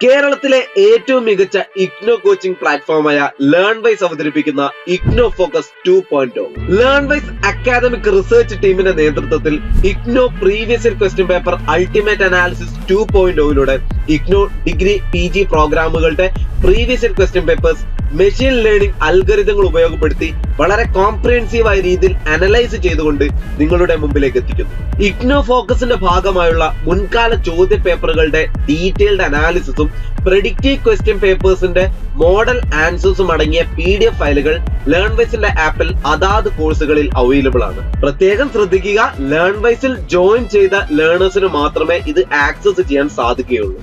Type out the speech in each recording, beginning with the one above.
കേരളത്തിലെ ഏറ്റവും മികച്ച ഇഗ്നോ കോച്ചിംഗ് പ്ലാറ്റ്ഫോമായ ലേൺ വൈസ് അവതരിപ്പിക്കുന്ന IGNOU focus two point Learnwise academic research ടീമിന്റെ നേതൃത്വത്തിൽ IGNOU previous question paper ultimate analysis two point ഒയിലൂടെ IGNOU degree P G പ്രോഗ്രാമുകളുടെ previous question papers machine learning അൽഗരിതങ്ങൾ ഉപയോഗപ്പെടുത്തി വളരെ കോംപ്രിഹെൻസീവ് ആയ രീതിയിൽ അനലൈസ് ചെയ്തുകൊണ്ട് നിങ്ങളുടെ മുമ്പിലേക്ക് എത്തിക്കുന്നു. ഇഗ്നോ ഫോക്കസിന്റെ ഭാഗമായുള്ള മുൻകാല ചോദ്യ പേപ്പറുകളുടെ ഡീറ്റെയിൽഡ് അനാലിസിസും പ്രെഡിക്റ്റീവ് ക്വസ്റ്റ്യൻ പേപ്പേഴ്സിന്റെ മോഡൽ ആൻസേഴ്സും അടങ്ങിയ പി ഡി എഫ് ഫയലുകൾ ലേൺ വൈസിന്റെ ആപ്പിൽ അതാത് കോഴ്സുകളിൽ അവൈലബിൾ ആണ്. പ്രത്യേകം ശ്രദ്ധിക്കുക ലേൺവൈസിൽ ജോയിൻ ചെയ്ത ലേണേഴ്സിന് മാത്രമേ ഇത് ആക്സസ് ചെയ്യാൻ സാധിക്കുകയുള്ളൂ.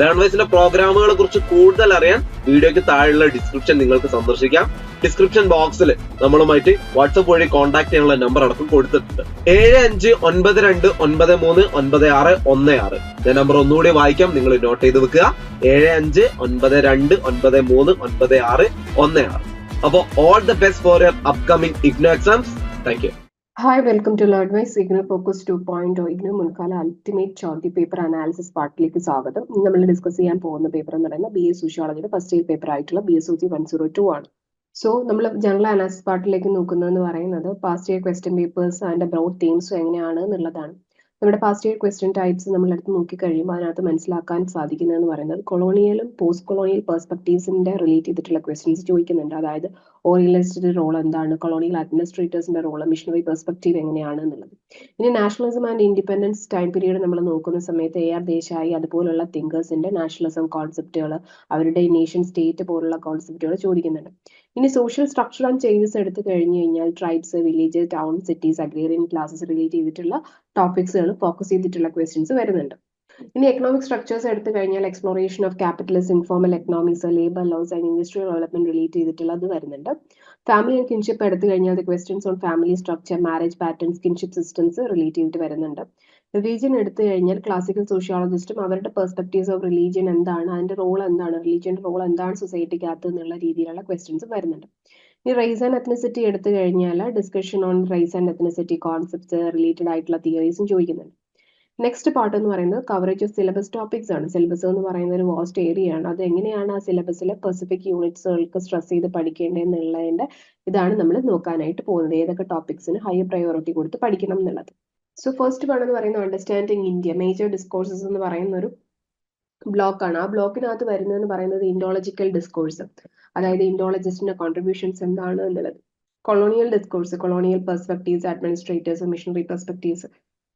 ലേൺ വൈസിന്റെ പ്രോഗ്രാമുകളെ കുറിച്ച് കൂടുതൽ അറിയാൻ വീഡിയോയ്ക്ക് താഴെയുള്ള ഡിസ്ക്രിപ്ഷൻ നിങ്ങൾക്ക് സന്ദർശിക്കാം. ഡിസ്ക്രിപ്ഷൻ ബോക്സിൽ നമ്മളുമായിട്ട് വാട്സപ്പ് വഴി കോൺടാക്ട് ചെയ്യാനുള്ള നമ്പർ അടക്കം കൊടുത്തിട്ടുണ്ട്. ഏഴ് അഞ്ച് ഒൻപത് രണ്ട് ഒൻപത് മൂന്ന് ഒൻപത് ആറ് ഒന്ന് ആറ്. ഞാൻ നമ്പർ ഒന്നുകൂടി വായിക്കാം നിങ്ങൾ നോട്ട് ചെയ്ത് വെക്കുക. ഏഴ് അഞ്ച് ഒൻപത് രണ്ട് ഒൻപത് മൂന്ന് ഒൻപത് ആറ് ഒന്ന് ആറ്. അപ്പോൾ all the best for your upcoming IGNOU exams thank you welcome to Learnwise IGNOU focus two point IGNOU മുൻകാല അൾട്ടിമേറ്റ് ചോദ്യ പേപ്പർ അനാലിസിസ് പാർട്ടിലേക്ക് സ്വാഗതം. നമ്മൾ ഡിസ്കസ് ചെയ്യാൻ പോകുന്ന പേപ്പർ എന്ന് പറയുന്നത് ബി എസ് സോഷ്യോളജിയുടെ ഫസ്റ്റ് ഇയർ പേപ്പർ ആയിട്ടുള്ള B S O G one zero two ആണ്. സോ നമ്മൾ ജനറൽ അനാലിസിസ് പാർട്ടിലേക്ക് നോക്കുന്നതെന്ന് പറയുന്നത് past year question papers and broad തീംസും എങ്ങനെയാണ് എന്നുള്ളതാണ്. നമ്മുടെ പാസ്റ്റ് ഇയർ ക്വസ്റ്റ്യൻ ടൈപ്സ് നമ്മൾ നോക്കിക്കഴിയുമ്പോൾ നോക്കി കഴിയുമ്പോൾ അതിനകത്ത് മനസ്സിലാക്കാൻ സാധിക്കുന്നതെന്ന് പറയുന്നത് കൊളോണിയലും പോസ്റ്റ് കൊളോണിയൽ പെർസ്പെക്റ്റീവ്സിന്റെ റിലേറ്റ് ചെയ്തിട്ടുള്ള ക്വസ്റ്റ്യൻസ് ചോദിക്കുന്നുണ്ട്. അതായത് ഓറിയലിസ്റ്റിന്റെ റോൾ എന്താണ്? കൊളോണിയൽ അഡ്മിനിസ്ട്രേറ്റേഴ്സിന്റെ റോൾ മിഷണറി പെർസ്പെക്റ്റീവ് എങ്ങനെയാണ് എന്നുള്ളത്. ഇനി nationalism and independence time period നമ്മൾ നോക്കുന്ന സമയത്ത് എ ആർ ദേശായി അതുപോലുള്ള തിങ്കേഴ്സിന്റെ നാഷണലിസം കോൺസെപ്റ്റുകൾ അവരുടെ നേഷൻ സ്റ്റേറ്റ് പോലുള്ള കോൺസെപ്റ്റുകൾ ചോദിക്കുന്നുണ്ട്. ഇനി സോഷ്യൽ സ്ട്രക്ചർ ആൻഡ് ചേഞ്ചസ് എടുത്തു കഴിഞ്ഞു കഴിഞ്ഞാൽ tribes village town cities agrarian classes relate ചെയ്തിട്ടുള്ള ടോപ്പിക്സുകൾ ഫോക്കസ് ചെയ്തിട്ടുള്ള ക്വസ്റ്റ്യൻസ് വരുന്നുണ്ട്. ഇനി എക്കണോമിക് സ്ട്രക്ചേഴ്സ് എടുത്തു കഴിഞ്ഞാൽ exploration of capitalist informal economics labour laws and industrial development relate ചെയ്തിട്ടുള്ള അത് വരുന്നുണ്ട്. ഫാമിലി ആൻഡ് കിൻഷിപ്പ് എടുത്തു കഴിഞ്ഞാൽ അത് questions on family structure marriage patterns kinship systems relate ചെയ്തിട്ട് വരുന്നുണ്ട്. റിലീജിയൻ എടുത്തു കഴിഞ്ഞാൽ ക്ലാസിക്കൽ സോഷ്യോളജിസ്റ്റും അവരുടെ പെർസ്പെക്ടീവ്സ് ഓഫ് റിലീജിയൻ എന്താണ് അതിന്റെ റോൾ എന്താണ് റിലീജിയന്റെ റോൾ എന്താണ് സൊസൈറ്റിക്കകത്ത് എന്നുള്ള രീതിയിലുള്ള ക്വസ്റ്റ്യൻസ് വരുന്നുണ്ട്. ഈ റൈസ് ആൻഡ് എത്നിസിറ്റി എടുത്തു കഴിഞ്ഞാൽ discussion on race and ethnicity concepts related ആയിട്ടുള്ള തിയറീസും ചോദിക്കുന്നുണ്ട്. നെക്സ്റ്റ് പാർട്ട് എന്ന് പറയുന്നത് കവറേജ് ഓഫ് സിലബസ് ടോപ്പിക്സ് ആണ്. സിലബസ് എന്ന് പറയുന്ന ഒരു വാസ്റ്റ് ഏരിയ ആണ്. അത് എങ്ങനെയാണ് ആ സിലബസിലെ സ്പെസിഫിക് യൂണിറ്റ്സുകൾക്ക് സ്ട്രെസ് ചെയ്ത് പഠിക്കേണ്ടതെന്നുള്ളതിന്റെ ഇതാണ് നമ്മൾ നോക്കാനായിട്ട് പോകുന്നത്. ഏതൊക്കെ ടോപ്പിക്സിന് ഹൈ പ്രയോറിറ്റി കൊടുത്ത് പഠിക്കണം എന്നുള്ളത്. സോ ഫസ്റ്റ് വൺ എന്ന് പറയുന്നത് അണ്ടർസ്റ്റാൻഡിങ് ഇന്ത്യ മേജർ ഡിസ്കോഴ്സസ് എന്ന് പറയുന്ന ഒരു ബ്ലോക്കാണ് ആ ബ്ലോക്കിനകത്ത് വരുന്നതെന്ന് പറയുന്നത് ഇൻഡോളജിക്കൽ ഡിസ്കോഴ്സ് അതായത് ഇൻഡോളജിസ്റ്റിന്റെ കോൺട്രിബ്യൂഷൻസ് എന്താണ് എന്നുള്ളത്. Colonial discourse colonial perspectives administrators missionary perspectives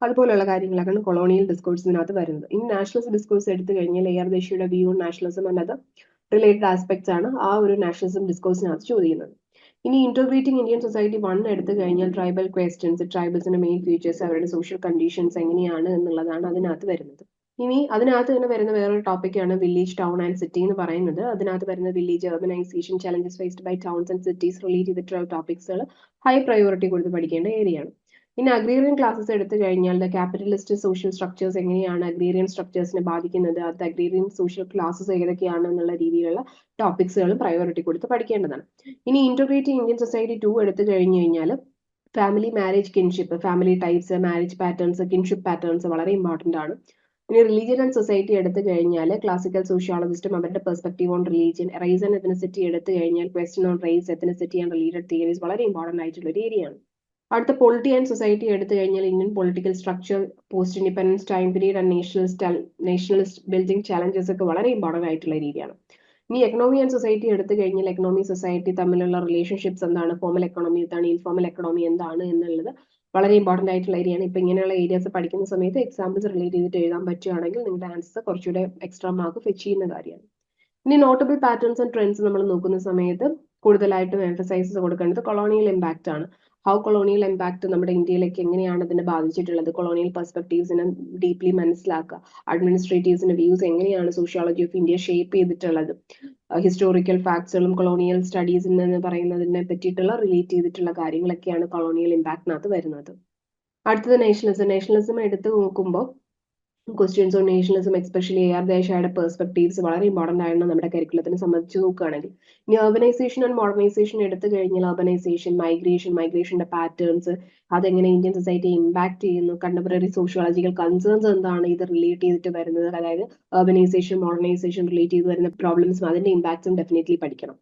അതുപോലുള്ള കാര്യങ്ങളൊക്കെയാണ് കൊളോണിയൽ ഡിസ്കോഴ്സിനകത്ത് വരുന്നത്. ഇനി നാഷണലിസ്റ്റ് ഡിസ്കോഴ്സ് എടുത്തു കഴിഞ്ഞാൽ എ ആർ ദേശിയുടെ വ്യൂ നാഷണലിസം എന്നത് റിലേറ്റഡ് ആസ്പെക്ട്സ് ആണ് ആ ഒരു നാഷണലിസം ഡിസ്കോഴ്സിനകത്ത് ചോദിക്കുന്നത് ഇനി ഇന്റർഗ്രേറ്റിംഗ് ഇന്ത്യൻ സൊസൈറ്റി വൺ എടുത്തു കഴിഞ്ഞാൽ ട്രൈബൽ ക്വസ്റ്റ്യൻസ് ട്രൈബൽസിന്റെ മെയിൻ ഫീച്ചേഴ്സ് അവരുടെ സോഷ്യൽ കണ്ടീഷൻസ് എങ്ങനെയാണ് എന്നുള്ളതാണ് അതിനകത്ത് വരുന്നത്. ഇനി അതിനകത്ത് തന്നെ വരുന്ന വേറൊരു ടോപ്പിക്കാണ് വില്ലേജ് ടൗൺ ആൻഡ് സിറ്റി എന്ന് പറയുന്നത്. അതിനകത്ത് വരുന്ന village urbanisation challenges faced by towns and cities relate ചെയ്തിട്ടുള്ള ടോപ്പിക്സുകൾ ഹൈ പ്രയോറിറ്റി കൊടുത്ത് പഠിക്കേണ്ട ഏരിയയാണ് ഇനി അഗ്രീറിയൻ ക്ലാസ്സസ് എടുത്തു കഴിഞ്ഞാൽ ദ ക്യാപിറ്റലിസ്റ്റ് സോഷ്യൽ സ്ട്രക്ചേഴ്സ് എങ്ങനെയാണ് അഗ്രീറിയൻ സ്ട്രക്ചേഴ്സിനെ ബാധിക്കുന്നത്? അത് അഗ്രീറിയൻ സോഷ്യൽ ക്ലാസ്സസ് ഏതൊക്കെയാണ് എന്നുള്ള രീതിയിലുള്ള ടോപ്പിക്സുകൾ പ്രയോറിറ്റി കൊടുത്ത് പഠിക്കേണ്ടതാണ്. ഇനി ഇന്റർഗ്രേറ്റിംഗ് ഇന്ത്യൻ സൊസൈറ്റി ടു എടുത്തു കഴിഞ്ഞു കഴിഞ്ഞാൽ family marriage kinship family types marriage patterns kinship patterns വളരെ ഇമ്പോർട്ടന്റ് ആണ്. ഇനി റിലീജിയൻ ആൻഡ് സൊസൈറ്റി എടുത്തു കഴിഞ്ഞാൽ ക്ലാസിക്കൽ സോഷ്യോളജിസ്റ്റും അവരുടെ perspective on religion race and ethnicity എടുത്തു കഴിഞ്ഞാൽ question on race ethnicity and related theories വളരെ ഇമ്പോർട്ടന്റ് ആയിട്ടുള്ള ഒരു ഏരിയ ആണ്. അടുത്ത പൊളിറ്റി ആൻഡ് സൊസൈറ്റി എടുത്തു കഴിഞ്ഞാൽ Indian political structure post independence time period and nationalist nationalist building challenges ഒക്കെ വളരെ ഇമ്പോർട്ടന്റ് ആയിട്ടുള്ള രീതിയാണ്. ഇനി എക്കണോമി ആൻഡ് സൊസൈറ്റി എടുത്തു കഴിഞ്ഞാൽ എക്കണോമി സൊസൈറ്റി തമ്മിലുള്ള റിലേഷൻഷിപ്സ് എന്താണ്? ഫോമൽ എക്കണോമി എന്താണ്? ഇൻഫോമൽ എക്കണോമി എന്താണ്? എന്നുള്ളത് വളരെ ഇമ്പോർട്ടന്റ് ആയിട്ടുള്ള ഏരിയയാണ് ഇപ്പം ഇങ്ങനെയുള്ള ഏരിയാസ് പഠിക്കുന്ന സമയത്ത് എക്സാമ്പിൾസ് റിലേറ്റ് ചെയ്തിട്ട് എഴുതാൻ പറ്റുകയാണെങ്കിൽ നിങ്ങളുടെ ആൻസർ കുറച്ചുകൂടെ എക്സ്ട്രാ മാർക്ക് ഫെച്ച് ചെയ്യുന്ന കാര്യമാണ്. ഇനി നോട്ടബിൾ പാറ്റേൺസ് ആൻഡ് ട്രെൻഡ്സ് നമ്മൾ നോക്കുന്ന സമയത്ത് കൂടുതലായിട്ടും എംഫസൈസസ് കൊടുക്കേണ്ടത് കൊളോണിയൽ ഇമ്പാക്റ്റ് ആണ്. ഹൗ കൊളോണിയൽ ഇമ്പാക്ട് നമ്മുടെ ഇന്ത്യയിലേക്ക് എങ്ങനെയാണ് അതിനെ ബാധിച്ചിട്ടുള്ളത്? കൊളോണിയൽ പെർസ്പെക്ടീവ്സിനെ ഡീപ്ലി മനസ്സിലാക്കുക. അഡ്മിനിസ്ട്രേറ്റീവ്സിന്റെ വ്യൂസ് എങ്ങനെയാണ് സോഷ്യോളജി ഓഫ് ഇന്ത്യ ഷേപ്പ് ചെയ്തിട്ടുള്ളത്? ഹിസ്റ്റോറിക്കൽ ഫാക്ട്സുകളും കൊളോണിയൽ സ്റ്റഡീസ് എന്ന് പറയുന്നതിനെ പറ്റിയിട്ടുള്ള റിലേറ്റ് ചെയ്തിട്ടുള്ള കാര്യങ്ങളൊക്കെയാണ് കൊളോണിയൽ ഇമ്പാക്ടിനകത്ത് വരുന്നത്. അടുത്തത് നാഷണലിസം നാഷണലിസം എടുത്തു നോക്കുമ്പോൾ questions on nationalism especially A R ദേശായുടെ perspectives വളരെ ഇമ്പോർട്ടന്റ് ആയിരുന്നു നമ്മുടെ കരിക്കുലത്തിനെ സംബന്ധിച്ച് നോക്കുകയാണെങ്കിൽ. ഇനി അർബനൈസേഷൻ ആൻഡ് മോഡർണൈസേഷൻ എടുത്തു കഴിഞ്ഞാൽ അർബനൈസേഷൻ മൈഗ്രേഷൻ മൈഗ്രേഷന്റെ പാറ്റേൺസ് അതെങ്ങനെ ഇന്ത്യൻ സൊസൈറ്റി ഇമ്പാക്ട് ചെയ്യുന്നു കണ്ടംപററി സോഷ്യോളജിക്കൽ കൺസേൺസ് എന്താണ് ഇത് റിലേറ്റ് ചെയ്തിട്ട് വരുന്നത് അതായത് അർബനൈസേഷൻ മോഡർണൈസേഷൻ റിലേറ്റ് ചെയ്ത് വരുന്ന പ്രോബ്ലംസും അതിന്റെ ഇമ്പാക്ട്സും ഡെഫിനറ്റ്ലി പഠിക്കണം.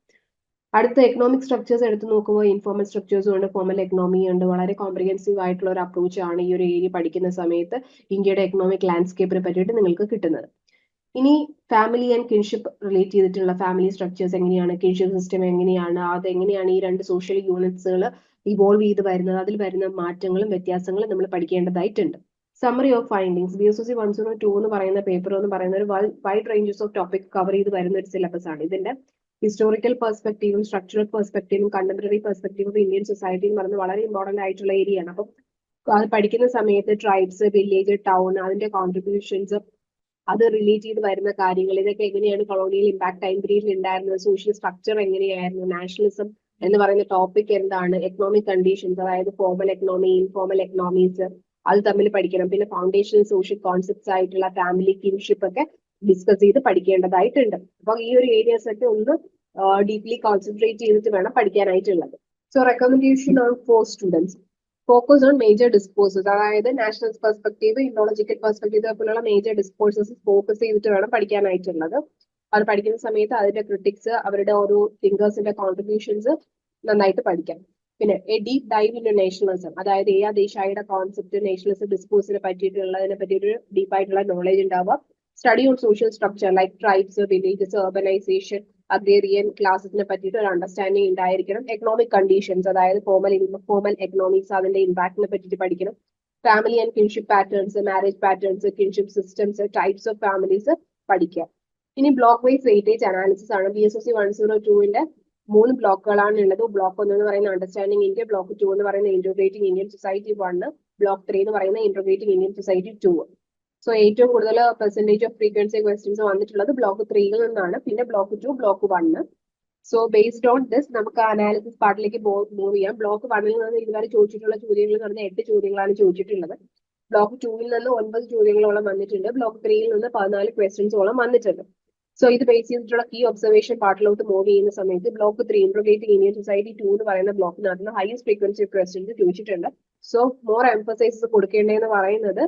അടുത്ത എക്കണോമിക് സ്ട്രക്ചേഴ്സ് എടുത്ത് നോക്കുമ്പോൾ ഇൻഫോർമൽ സ്ട്രക്ചേഴ്സും ഉണ്ട് ഫോമൽ എക്കണോമി ഉണ്ട് വളരെ കോംപ്രിഹെൻസീവ് ആയിട്ടുള്ള ഒരു അപ്രോച്ച് ആണ് ഈ ഒരു ഏരിയ പഠിക്കുന്ന സമയത്ത് ഇന്ത്യയുടെ എക്കണോമിക് ലാൻഡ്സ്കേപ്പിനെ പറ്റിയിട്ട് നിങ്ങൾക്ക് കിട്ടുന്നത്. ഇനി ഫാമിലി ആൻഡ് കിൻഷിപ്പ് റിലേറ്റ് ചെയ്തിട്ടുള്ള ഫാമിലി സ്ട്രക്ചേഴ്സ് എങ്ങനെയാണ് കിൻഷിപ്പ് സിസ്റ്റം എങ്ങനെയാണ് അത് എങ്ങനെയാണ് ഈ രണ്ട് സോഷ്യൽ യൂണിറ്റ്സുകൾ ഇവോൾവ് ചെയ്ത് വരുന്നത് അതിൽ വരുന്ന മാറ്റങ്ങളും വ്യത്യാസങ്ങളും നമ്മൾ പഠിക്കേണ്ടതായിട്ടുണ്ട്. Summary of findings B S S C one zero two എന്ന് പറയുന്ന പേപ്പർ എന്ന് പറയുന്ന ഒരു wide ranges of topic cover ചെയ്ത് വരുന്ന ഒരു സിലബസ് ആണ് ഇതിന്റെ ഹിസ്റ്റോറിക്കൽ പെർസ്പെക്റ്റീവും സ്ട്രക്ചറൽ പെർസ്പെക്റ്റീവും കണ്ടംപററി പെർസ്പെക്റ്റീവും ഇന്ത്യൻ സൊസൈറ്റി എന്ന് വളരെ ഇമ്പോർട്ടന്റ് ആയിട്ടുള്ള ഏരിയ ആണ്. അപ്പം അത് പഠിക്കുന്ന സമയത്ത് ട്രൈബ്സ് വില്ലേജ് ടൗൺ അതിന്റെ കോൺട്രിബ്യൂഷൻസ് അത് റിലേറ്റ് ചെയ്ത് വരുന്ന കാര്യങ്ങൾ ഇതൊക്കെ എങ്ങനെയാണ് കൊളോണിയൽ ഇമ്പാക്ട് ടൈം പീരീഡിൽ ഉണ്ടായിരുന്നത് സോഷ്യൽ സ്ട്രക്ചർ എങ്ങനെയായിരുന്നു നാഷണലിസം എന്ന് പറയുന്ന ടോപ്പിക് എന്താണ് എക്കണോമിക് കണ്ടീഷൻസ് അതായത് ഫോമൽ എക്കണോമി ഇൻഫോമൽ എക്കണോമീസ് അത് തമ്മിൽ പഠിക്കണം. പിന്നെ ഫൗണ്ടേഷണൽ സോഷ്യൽ കോൺസെപ്റ്റ്സ് ആയിട്ടുള്ള ഫാമിലി കിൻഷിപ്പ് ഒക്കെ ഡിസ്കസ് ചെയ്ത് പഠിക്കേണ്ടതായിട്ടുണ്ട്. അപ്പൊ ഈ ഒരു ഏരിയസ് ഒക്കെ ഒന്ന് ഡീപ്ലി കോൺസെൻട്രേറ്റ് ചെയ്തിട്ട് വേണം പഠിക്കാനായിട്ടുള്ളത്. So recommendation on for students focus on major discourses അതായത് നാഷണൽ പെർസ്പെക്ടീവ് ഇൻഡോളജിക്കൽ പെർസ്പെക്ടീവ് പോലുള്ള മേജർ ഡിസ്കോഴ്സസ് ഫോക്കസ് ചെയ്തിട്ട് വേണം പഠിക്കാനായിട്ടുള്ളത്. അവർ പഠിക്കുന്ന സമയത്ത് അതിന്റെ ക്രിട്ടിക്സ് അവരുടെ ഓരോ തിങ്കേഴ്സിന്റെ കോൺട്രിബ്യൂഷൻസ് നന്നായിട്ട് പഠിക്കാം. പിന്നെ a deep dive in nationalism അതായത് ഏ ദേശായിയുടെ കോൺസെപ്റ്റ് നാഷണലിസം ഡിസ്കോഴ്സിനെ പറ്റിയിട്ടുള്ളതിനെ പറ്റിയൊരു ഡീപ്പായിട്ടുള്ള നോളേജ് ഉണ്ടാവുക. Study on social structure like tribes villages urbanization agrarian ക്ലാസസിനെ പറ്റിയിട്ട് ഒരു അണ്ടർസ്റ്റാൻഡിങ് ഉണ്ടായിരിക്കണം. എക്കണോമിക് കണ്ടീഷൻസ് അതായത് ഫോമൽ ഫോമൽ എക്കണോമിക്സ് അതിന്റെ ഇമ്പാക്ടിനെ പറ്റിയിട്ട് പഠിക്കണം. Family and kinship patterns marriage patterns kinship systems types of families പഠിക്കുക. ഇനി ബ്ലോക്ക് വൈസ് വെയിറ്റേജ് അനാലിസിസ് ആണ്. B S S C one zero ടുവിന്റെ മൂന്ന് ബ്ലോക്കുകളാണ് ഉള്ളത്. ബ്ലോക്ക് ഒന്ന് എന്ന് പറയുന്ന അണ്ടർസ്റ്റാൻഡിംഗ് ഇന്ത്യ ബ്ലോക്ക് ടു എന്ന് പറയുന്ന integrating Indian society one block three എന്ന് പറയുന്ന integrating Indian society two so ഏറ്റവും കൂടുതൽ പെർസെന്റേജ് ഓഫ് ഫ്രീക്വൻസി ക്വസ്റ്റ്യൻസ് വന്നിട്ടുള്ളത് ബ്ലോക്ക് ത്രീയിൽ നിന്നാണ്. പിന്നെ block two block one so based on this നമുക്ക് അനാലിസിസ് പാർട്ടിലേക്ക് മൂവ് ചെയ്യാം. ബ്ലോക്ക് വണ്ണിൽ നിന്ന് ഇതുവരെ ചോദിച്ചിട്ടുള്ള ചോദ്യങ്ങൾ എന്ന് പറഞ്ഞാൽ എട്ട് ചോദ്യങ്ങളാണ് ചോദിച്ചിട്ടുള്ളത്. ബ്ലോക്ക് ടൂവിൽ നിന്ന് ഒൻപത് ചോദ്യങ്ങളോളം വന്നിട്ടുണ്ട്. ബ്ലോക്ക് ത്രീയിൽ നിന്ന് പതിനാല് ക്വസ്റ്റ്യൻസോളം വന്നിട്ടുണ്ട്. സോ ഇത് ബേസ് ചെയ്തിട്ടുള്ള കീ ഒബ്സർവേഷൻ പാർട്ടിലോട്ട് മൂവ് ചെയ്യുന്ന സമയത്ത് block three integrating Indian society two എന്ന് പറയുന്ന ബ്ലോക്കിനകത്ത് ഹയസ്റ്റ് ഫ്രീക്വൻസി ക്വസ്റ്റ്യൻസ് ചോദിച്ചിട്ടുണ്ട്. സോ മോർ എംഫസൈസസ് കൊടുക്കേണ്ടതെന്ന് പറയുന്നത്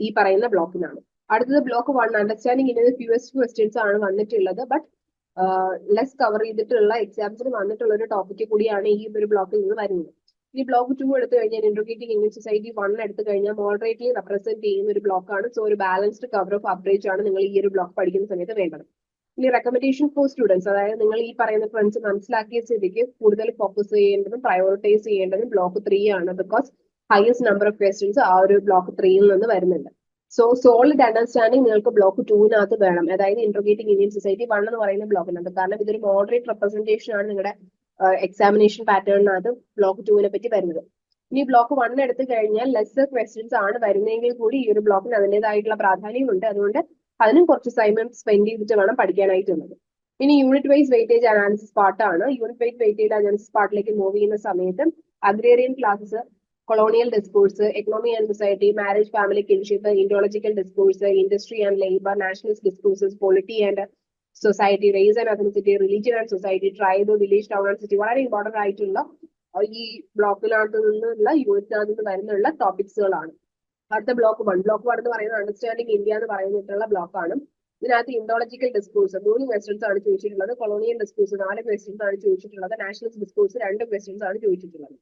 ഈ പറയുന്ന ബ്ലോക്കിനാണ്. അടുത്തത് ബ്ലോക്ക് വൺ അണ്ടർസ്റ്റാൻഡിങ് ഇതിന് എസ് ക്വസ്റ്റ്യൻസ് ആണ് വന്നിട്ടുള്ളത്. ബട്ട് ലെസ് കവർ ചെയ്തിട്ടുള്ള എക്സാംസിന് വന്നിട്ടുള്ള ഒരു ടോപ്പിക് കൂടിയാണ് ഈ ഒരു ബ്ലോക്കിൽ നിന്ന് വരുന്നത്. ഈ ബ്ലോക്ക് ടു എടുത്തു കഴിഞ്ഞാൽ ഇന്റർഗ്രേറ്റിംഗ് ഇന്ത്യൻ സൊസൈറ്റി വൺ എടുത്തു കഴിഞ്ഞാൽ മോഡറേറ്റ്ലി റെപ്രസെന്റ് ചെയ്യുന്ന ഒരു ബ്ലോക്കാണ് സോ ഒരു ബാലൻസ്ഡ് കവർ ഓഫ് അപ്രേച്ച് ആണ് നിങ്ങൾ ഈ ഒരു ബ്ലോക്ക് പഠിക്കുന്ന സമയത്ത് വേണ്ടത്. ഇനി റെക്കമെൻഡേഷൻ ഫോർ സ്റ്റുഡൻസ് അതായത് നിങ്ങൾ ഈ പറയുന്ന ഫ്രണ്ട്സ് മനസ്സിലാക്കിയ സ്ഥിതിക്ക് കൂടുതൽ ഫോക്കസ് ചെയ്യേണ്ടതും പ്രയോറിറ്റൈസ് ചെയ്യേണ്ടതും ബ്ലോക്ക് ത്രീ ആണ്. Because highest number of questions ആ ഒരു ബ്ലോക്ക് ത്രീയിൽ നിന്ന് വരുന്നുണ്ട്. സോ സോളിഡ് അണ്ടർസ്റ്റാൻഡിങ് നിങ്ങൾക്ക് ബ്ലോക്ക് ടൂവിനകത്ത് വേണം. അതായത് ഇന്റർഗ്രേറ്റിംഗ് ഇന്ത്യൻ സൊസൈറ്റി വൺ എന്ന് പറയുന്ന ബ്ലോക്കിനകത്ത് കാരണം ഇതൊരു മോഡറേറ്റ് റെപ്രസെന്റേഷൻ ആണ് നിങ്ങളുടെ എക്സാമിനേഷൻ പാറ്റേണിനകത്ത് ബ്ലോക്ക് ടൂവിനെ പറ്റി വരുന്നത്. ഇനി ബ്ലോക്ക് വൺ എടുത്തു കഴിഞ്ഞാൽ ലെസ് ക്വസ്റ്റ്യൻസ് ആണ് വരുന്നതെങ്കിൽ കൂടി ഈ ഒരു ബ്ലോക്കിന് അതിന്റെതായിട്ടുള്ള പ്രാധാന്യമുണ്ട്. അതുകൊണ്ട് അതിനും കുറച്ച് സമയം സ്പെൻഡ് ചെയ്തിട്ട് വേണം പഠിക്കാനായിട്ട് പഠിക്കാനായിട്ടുള്ളത്. ഇനി യൂണിറ്റ് വൈസ് വെയിറ്റേജ് അനാലിസിസ് പാർട്ടാണ് യൂണിറ്റ് വൈസ് വെയിറ്റേജ് അനാലിസിസ് പാർട്ടിലേക്ക് മൂവ് ചെയ്യുന്ന സമയത്ത് agrarian classes colonial discourse economy and society marriage family kinship Indological discourse industry and labour nationalist discourses polity and society race and ethnicity, religion and society tribe village town and city വളരെ important ആയിട്ടുള്ള ഈ ബ്ലോക്കിനകത്ത് നിന്നുള്ള യൂണിറ്റിനകത്ത് നിന്ന് വരുന്നുള്ള ടോപ്പിക്സുകളാണ് അടുത്ത ബ്ലോക്ക് വൺ ബ്ലോക്ക് വൺ എന്ന് പറയുന്നത് അണ്ടർസ്റ്റാൻഡിംഗ് ഇന്ത്യ എന്ന് പറയുന്നിട്ടുള്ള ബ്ലോക്കാണ് ഇതിനകത്ത് ഇൻഡോളജിക്കൽ ഡിസ്കോഴ്സ് മൂന്ന് ക്വസ്റ്റ്യൻസ് ആണ് ചോദിച്ചിട്ടുള്ളത്. കൊളോണിയൽ ഡിസ്കോഴ്സ് നാല് ക്വസ്റ്റ്യൻസ് ആണ് ചോദിച്ചിട്ടുള്ളത്. നാഷണലിസ്റ്റ് ഡിസ്കോഴ്സ് രണ്ട് ക്വസ്റ്റ്യൻസ് ആണ് ചോദിച്ചിട്ടുള്ളത്.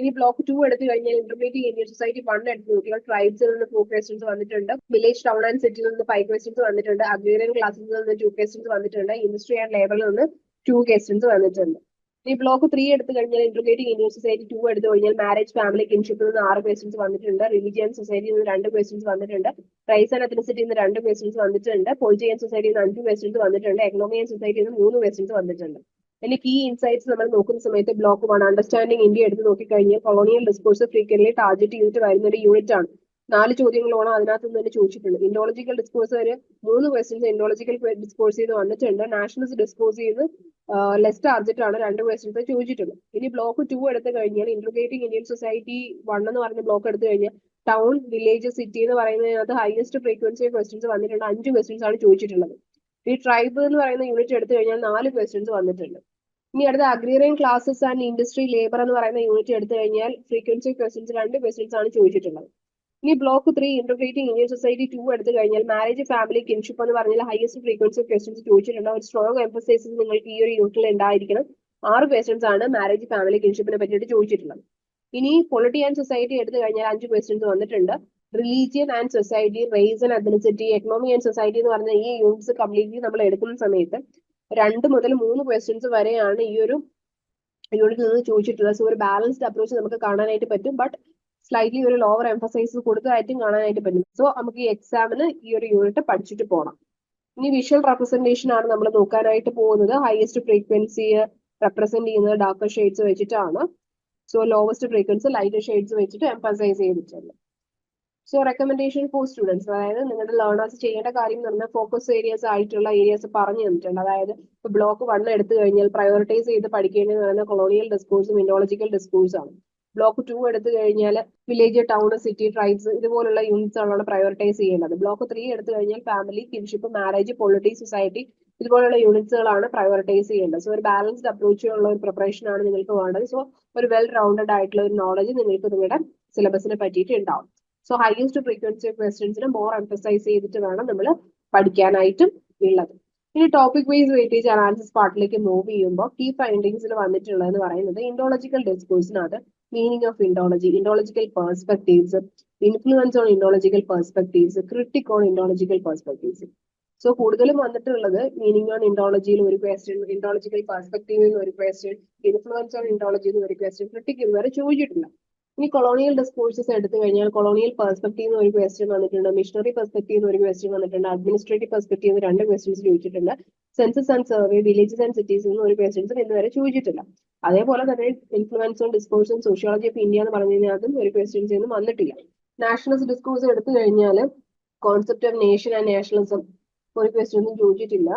ഇനി ബ്ലോക്ക് ടു എടുത്തു കഴിഞ്ഞാൽ ഇന്റർമീഡിയറ്റ് ഇന്ത്യൻ സൊസൈറ്റി വൺ എടുത്ത് നോക്കിയാൽ ട്രൈബ്സിൽ നിന്ന് ഫോർ ക്വസ്റ്റ്യൻസ് വന്നിട്ടുണ്ട്. വില്ലേജ് ടൗൺ ആൻഡ് സിറ്റിയിൽ നിന്ന് ഫൈവ് ക്വസ്റ്റ്യൻസ് വന്നിട്ടുണ്ട്. അഗ്രേറിയൻ ക്ലാസ്സിൽ നിന്ന് ടു ക്വസ്റ്റ്യൻസ് വന്നിട്ടുണ്ട്. ഇൻഡസ്ട്രി ആൻഡ് ലേബറിൽ നിന്ന് ടു ക്വസ്റ്റ്യൻസ് വന്നിട്ടുണ്ട്. ഈ ബ്ലോക്ക് ത്രീ എടുത്തു കഴിഞ്ഞാൽ ഇന്റർഗ്രേറ്റിംഗ് ഇന്ത്യൻ സൊസൈറ്റി ടു എടുത്തു കഴിഞ്ഞാൽ മാരേജ് ഫാമിലി കിൻഷിപ്പിൽ നിന്ന് ആറ് ക്വസ്റ്റ്യൻസ് വന്നിട്ടുണ്ട്. റിലിജിയൻ സൊസൈറ്റിയിൽ നിന്ന് രണ്ട് ക്വസ്റ്റ്യൻസ് വന്നിട്ടുണ്ട്. റൈസ് ആൻഡ് എത്തനിസിറ്റിയിൽ നിന്ന് രണ്ട് ക്വസ്റ്റ്യൻസ് വന്നിട്ടുണ്ട്. പൊളിറ്റിയൻ സൊസൈറ്റിയിൽ നിന്ന് അഞ്ച് ക്വസ്റ്റ്യൻസ് വന്നിട്ടുണ്ട്. എക്കണോമിയൻ സൊസൈറ്റിയിൽ നിന്ന് മൂന്ന് ക്വസ്റ്റ്യൻസ് വന്നിട്ടുണ്ട്. അതിൽ കീ ഇൻസൈറ്റ്സ് നമ്മൾ നോക്കുന്ന സമയത്ത് ബ്ലോക്ക് വൺ അണ്ടർസ്റ്റാൻഡിങ് ഇന്ത്യ എടുത്ത് നോക്കിക്കഴിഞ്ഞാൽ കൊളോണിയൽ ഡിസ്കോഴ്സ് ഫ്രീക്വൻലി ടാർഗറ്റ് ചെയ്തിട്ട് വരുന്ന ഒരു യൂണിറ്റ് ആണ്. നാല് ചോദ്യങ്ങളോളം അതിനകത്ത് നിന്ന് തന്നെ ചോദിച്ചിട്ടുണ്ട് ഇൻഡോളജിക്കൽ ഡിസ്കോഴ്സ് വരെ മൂന്ന് ക്വസ്റ്റ്യൻസ് ഇൻഡോളജിക്കൽ ഡിസ്കോഴ്സ് ചെയ്ത് വന്നിട്ടുണ്ട്. നാഷണൽസ് ഡിസ്കോഴ്സ് ചെയ്ത് ലെസ് ടാർജറ്റ് ആണ് രണ്ട് ക്വസ്റ്റ്യൻസ് ചോദിച്ചിട്ടുള്ളത്. ഇനി ബ്ലോക്ക് ടു എടുത്തു കഴിഞ്ഞാൽ ഇന്റർഗ്രേറ്റിംഗ് ഇന്ത്യൻ സൊസൈറ്റി വൺ എന്ന് പറഞ്ഞ ബ്ലോക്ക് എടുത്തു കഴിഞ്ഞാൽ ടൗൺ വില്ലേജ് സിറ്റി എന്ന് പറയുന്നതിനകത്ത് ഹയസ്റ്റ് ഫ്രീക്വൻസി ക്വസ്റ്റ്യൻസ് വന്നിട്ടുണ്ട്. അഞ്ച് ക്വസ്റ്റ്യൻസ് ആണ് ചോദിച്ചിട്ടുള്ളത്. ഈ ട്രൈബ് എന്ന് പറയുന്ന യൂണിറ്റ് എടുത്തു കഴിഞ്ഞാൽ നാല് ക്വസ്റ്റ്യൻസ് വന്നിട്ടുണ്ട്. ഇനി അടുത്ത agrarian classes and industry labour എന്ന് പറയുന്ന യൂണിറ്റ് എടുത്തു കഴിഞ്ഞാൽ ഫ്രീക്വൻസി ക്വസ്റ്റ്യൻസ് രണ്ട് ക്വസ്റ്റ്യൻസ് ആണ് ചോദിച്ചിട്ടുള്ളത്. ഇനി block three integrating Indian society two എടുത്തു കഴിഞ്ഞാൽ മാരേജ് ഫാമിലി കിൻഷിപ്പ് എന്ന് പറഞ്ഞാൽ ഹയസ്റ്റ് ഫ്രീക്വൻസി ക്വസ്റ്റ്യൻസ് ചോദിച്ചിട്ടുണ്ട്. ഒരു സ്ട്രോങ് എംഫസൈസ് നിങ്ങൾക്ക് ഈ ഒരു യൂണിറ്റിൽ ഉണ്ടായിരിക്കണം. ആറ് ക്വസ്റ്റ്യൻസ് ആണ് മാരേജ് ഫാമിലി കിൻഷിപ്പിനെ പറ്റിയിട്ട് ചോദിച്ചിട്ടുള്ളത്. ഇനി പൊളിറ്റി ആൻഡ് സൊസൈറ്റി എടുത്തു കഴിഞ്ഞാൽ അഞ്ച് ക്വസ്റ്റ്യൻസ് വന്നിട്ടുണ്ട്. Religion and society race and അഡ്മിനിസ്ട്രിറ്റി economy and society എന്ന് പറഞ്ഞ ഈ യൂണിറ്റ്സ് കംപ്ലീറ്റ്ലി നമ്മൾ എടുക്കുന്ന സമയത്ത് രണ്ട് മുതൽ മൂന്ന് ക്വസ്റ്റ്യൻസ് വരെയാണ് ഈ ഒരു യൂണിറ്റിൽ നിന്ന് ചോദിച്ചിട്ടുള്ളത്. സോ ഒരു ബാലൻസ്ഡ് അപ്രോച്ച് നമുക്ക് കാണാനായിട്ട് പറ്റും. ബട്ട് സ്ലൈറ്റ്ലി ഒരു ലോവർ എംഫസൈസ് കൊടുത്തതായിട്ടും കാണാനായിട്ട് പറ്റും. സോ നമുക്ക് ഈ എക്സാമിന് ഈ ഒരു യൂണിറ്റ് പഠിച്ചിട്ട് പോകണം ഇനി വിഷ്വൽ റെപ്രസെന്റേഷൻ ആണ് നമ്മൾ നോക്കാനായിട്ട് പോകുന്നത്. ഹയസ്റ്റ് ഫ്രീക്വൻസി റെപ്രസെന്റ് ചെയ്യുന്നത് ഡാർക്കർ ഷെയ്ഡ്സ് വെച്ചിട്ടാണ്. So lowest frequency lighter shades വെച്ചിട്ട് എംഫസൈസ് ചെയ്തിട്ടുണ്ട് സോ റെക്കമെൻഡേഷൻ ഫോർ സ്റ്റുഡൻസ് അതായത് നിങ്ങളുടെ ലേണേഴ്സ് ചെയ്യേണ്ട കാര്യം എന്ന് പറഞ്ഞാൽ ഫോക്കസ് ഏരിയസ് ആയിട്ടുള്ള ഏരിയസ് പറഞ്ഞു തന്നിട്ടുണ്ട്. അതായത് ഇപ്പൊ ബ്ലോക്ക് വൺ എടുത്തു കഴിഞ്ഞാൽ പ്രയോറിറ്റൈസ് ചെയ്ത് പഠിക്കേണ്ടത് പറയുന്നത് കൊളോണിയൽ ഡിസ്കോഴ്സും ഇൻഡോളജിക്കൽ ആണ്. ബ്ലോക്ക് ടു എടുത്തു കഴിഞ്ഞാൽ വില്ലേജ് ടൗൺ സിറ്റി ട്രൈബ്സ് ഇതുപോലുള്ള യൂണിറ്റ്സ് ആണ് പ്രയോറിറ്റൈസ് ചെയ്യേണ്ടത്. ബ്ലോക്ക് ത്രീ എടുത്തു കഴിഞ്ഞാൽ family kinship marriage polity society ഇതുപോലുള്ള യൂണിറ്റ്സുകളാണ് പ്രയോറിറ്റൈസ് ചെയ്യേണ്ടത്. സോ ഒരു ബാലൻസ്ഡ് അപ്രോച്ച് ഉള്ള ഒരു പ്രിപ്പറേഷൻ ആണ് നിങ്ങൾക്ക് വേണ്ടത്. സോ ഒരു വെൽ റൗണ്ടഡ് ആയിട്ടുള്ള ഒരു നോളജ് നിങ്ങൾക്ക് നിങ്ങളുടെ സിലബസിനെ പറ്റിയിട്ട് ഉണ്ടാവും. സോ ഹയസ്റ്റ് ഫ്രീക്വൻസി ക്വസ്റ്റ്യൻസിന് മോർ എംഫസൈസ് ചെയ്തിട്ട് വേണം നമ്മൾ പഠിക്കാനായിട്ടും ഉള്ളത്. ഇനി ടോപ്പിക് വൈസ് വെയിറ്റേജ് അനാലിസിസ് പാർട്ടിലേക്ക് മൂവ് ചെയ്യുമ്പോൾ കീ ഫൈൻഡിങ്സിൽ വന്നിട്ടുള്ളതെന്ന് പറയുന്നത് Indological ഡിസ്കോഴ്സിനകത്ത് meaning of Indology Indological perspectives influence on Indological perspectives critique on Indological perspectives so കൂടുതലും വന്നിട്ടുള്ളത് മീനിങ് ഓൺ ഇൻഡോളജിയിൽ ഒരു ക്വസ്റ്റ്യൻ ഇൻഡോളജിക്കൽ പെർസ്പെക്ടീവിൽ ഒരു ക്വസ്റ്റ്യൻ ഇൻഫ്ലുവൻസ് ഓൺ ഇൻഡോളജിയിൽ ഒരു ക്വസ്റ്റ്യൻ ക്രിട്ടിക് ഇതുവരെ ചോദിച്ചിട്ടില്ല. ഇനി കൊളോണിയൽ ഡിസ്കോഴ്സസ് എടുത്തു കഴിഞ്ഞാൽ കൊളോണിയൽ പെർസ്പെക്ടീവ് ഒരു ക്വസ്റ്റ്യൻ വന്നിട്ടുണ്ട് മിഷണറി പെർസ്പെക്ടീവ് ഒരു ക്വസ്റ്റ്യൻ വന്നിട്ടുണ്ട് അഡ്മിനിസ്ട്രേറ്റീവ് പെർസ്പെക്ടീവ് രണ്ട് ക്വസ്റ്റ്യൻസ് ചോദിച്ചിട്ടുണ്ട് census and survey villages and cities എന്ന് ഒരു ക്വസ്റ്റ്യൻസ് ഇന്നുവരെ ചോദിച്ചിട്ടില്ല. അതേപോലെ തന്നെ ഇൻഫ്ലുവൻസും ഡിസ്കോഴ്സും സോഷ്യോളജി ഓഫ് ഇന്ത്യ എന്ന് പറഞ്ഞു കഴിഞ്ഞാൽ അതും ഒരു ക്വസ്റ്റ്യൻസ് ഒന്നും വന്നിട്ടില്ല. നാഷണലിസ്റ്റ് ഡിസ്കോഴ്സ് എടുത്തു കഴിഞ്ഞാൽ concept of nation and nationalism ഒരു ക്വസ്റ്റ്യൻ ഒന്നും ചോദിച്ചിട്ടില്ല.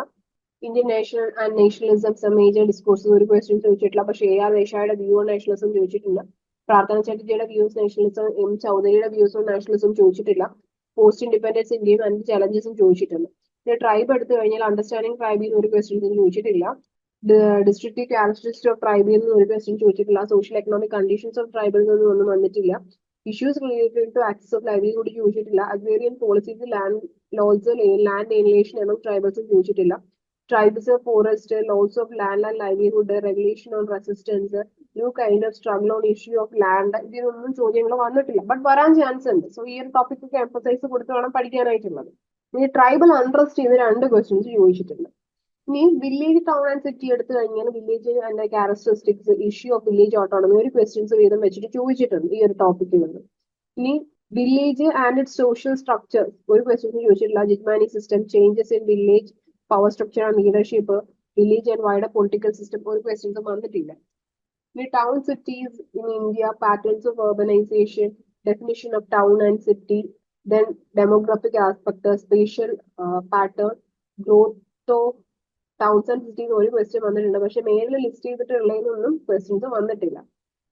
Indian national and nationalism major discourse ഒരു ക്വസ്റ്റ്യൻ ചോദിച്ചിട്ടില്ല പക്ഷേ എ ആർ ദേശായുടെ വ്യൂ ഓൺ നാഷണലിസം ചോദിച്ചിട്ടില്ല. പ്രാർത്ഥന ചാറ്റർജിയുടെ വ്യൂസ് നാഷണലിസം എം ചൗധരിയുടെ വ്യൂസ് നാഷണലിസം ചോദിച്ചിട്ടില്ല. പോസ്റ്റ് ഇൻഡിപെൻഡൻസ് ഇന്ത്യയും അതിന്റെ ചലഞ്ചസും ചോദിച്ചിട്ടുണ്ട്. പിന്നെ ട്രൈബ് എടുത്തു കഴിഞ്ഞാൽ അണ്ടർസ്റ്റാൻഡിംഗ് ട്രൈബിൽ നിന്ന് ഒരു ക്വസ്റ്റ്യൻസും ചോദിച്ചിട്ടില്ല. ഡിസ്ട്രിക്ട് ക്യാരക്ടറിസ്റ്റ് ഓഫ് ട്രൈബിൽ നിന്ന് ഒരു ക്വസ്റ്റ്യൻ ചോദിച്ചിട്ടില്ല. സോഷ്യൽ എക്കണോമിക് കണ്ടീഷൻസ് ഓഫ് ട്രൈബിൽ നിന്നും ഒന്നും വന്നിട്ടില്ല. Issues related to access of livelihood ചോദിച്ചിട്ടില്ല. Agrarian policies land laws land alienation എന്നും ട്രൈബൽസും ചോദിച്ചിട്ടില്ല. Tribes forest laws of land and livelihood regulation on resistance new kind of struggle on issue of land ഇതിനൊന്നും ചോദ്യങ്ങൾ വന്നിട്ടില്ല. ബട്ട് വരാൻ chance ഉണ്ട്. So ഈ ഒരു ടോപ്പിക് ഒക്കെ എംഫസൈസ് കൊടുത്ത് വേണം പഠിക്കാനായിട്ടുള്ളത്. ഇനി ട്രൈബൽ അൺട്രസ്റ്റ് ചെയ്ത് രണ്ട് ക്വസ്റ്റ്യൻസ് ചോദിച്ചിട്ടുണ്ട്. ഇനി വില്ലേജ് ടൗൺ ആൻഡ് സിറ്റി എടുത്തു കഴിഞ്ഞാൽ village and characteristics issue of village autonomy ഒരു ക്വസ്റ്റ്യൻസ് വീതം വെച്ചിട്ട് ചോദിച്ചിട്ടുണ്ട് ഈ ഒരു ടോപ്പിക്കിൽ നിന്ന്. ഇനി village and it social structure ഒരു ക്വസ്റ്റ്യൻസ് ചോദിച്ചിട്ടില്ല jajmani system changes in village power structure and leadership village and wider political system ഒരു ക്വസ്റ്റ്യൻസും വന്നിട്ടില്ല. ഇനി town cities in India patterns of urbanization definition of town and city then demographic aspect spatial pattern growth of towns and cities ഒരു question വന്നിട്ടുണ്ട്. പക്ഷെ മേലിൽ list ചെയ്തിട്ടുള്ളതിനൊന്നും questions വന്നിട്ടില്ല.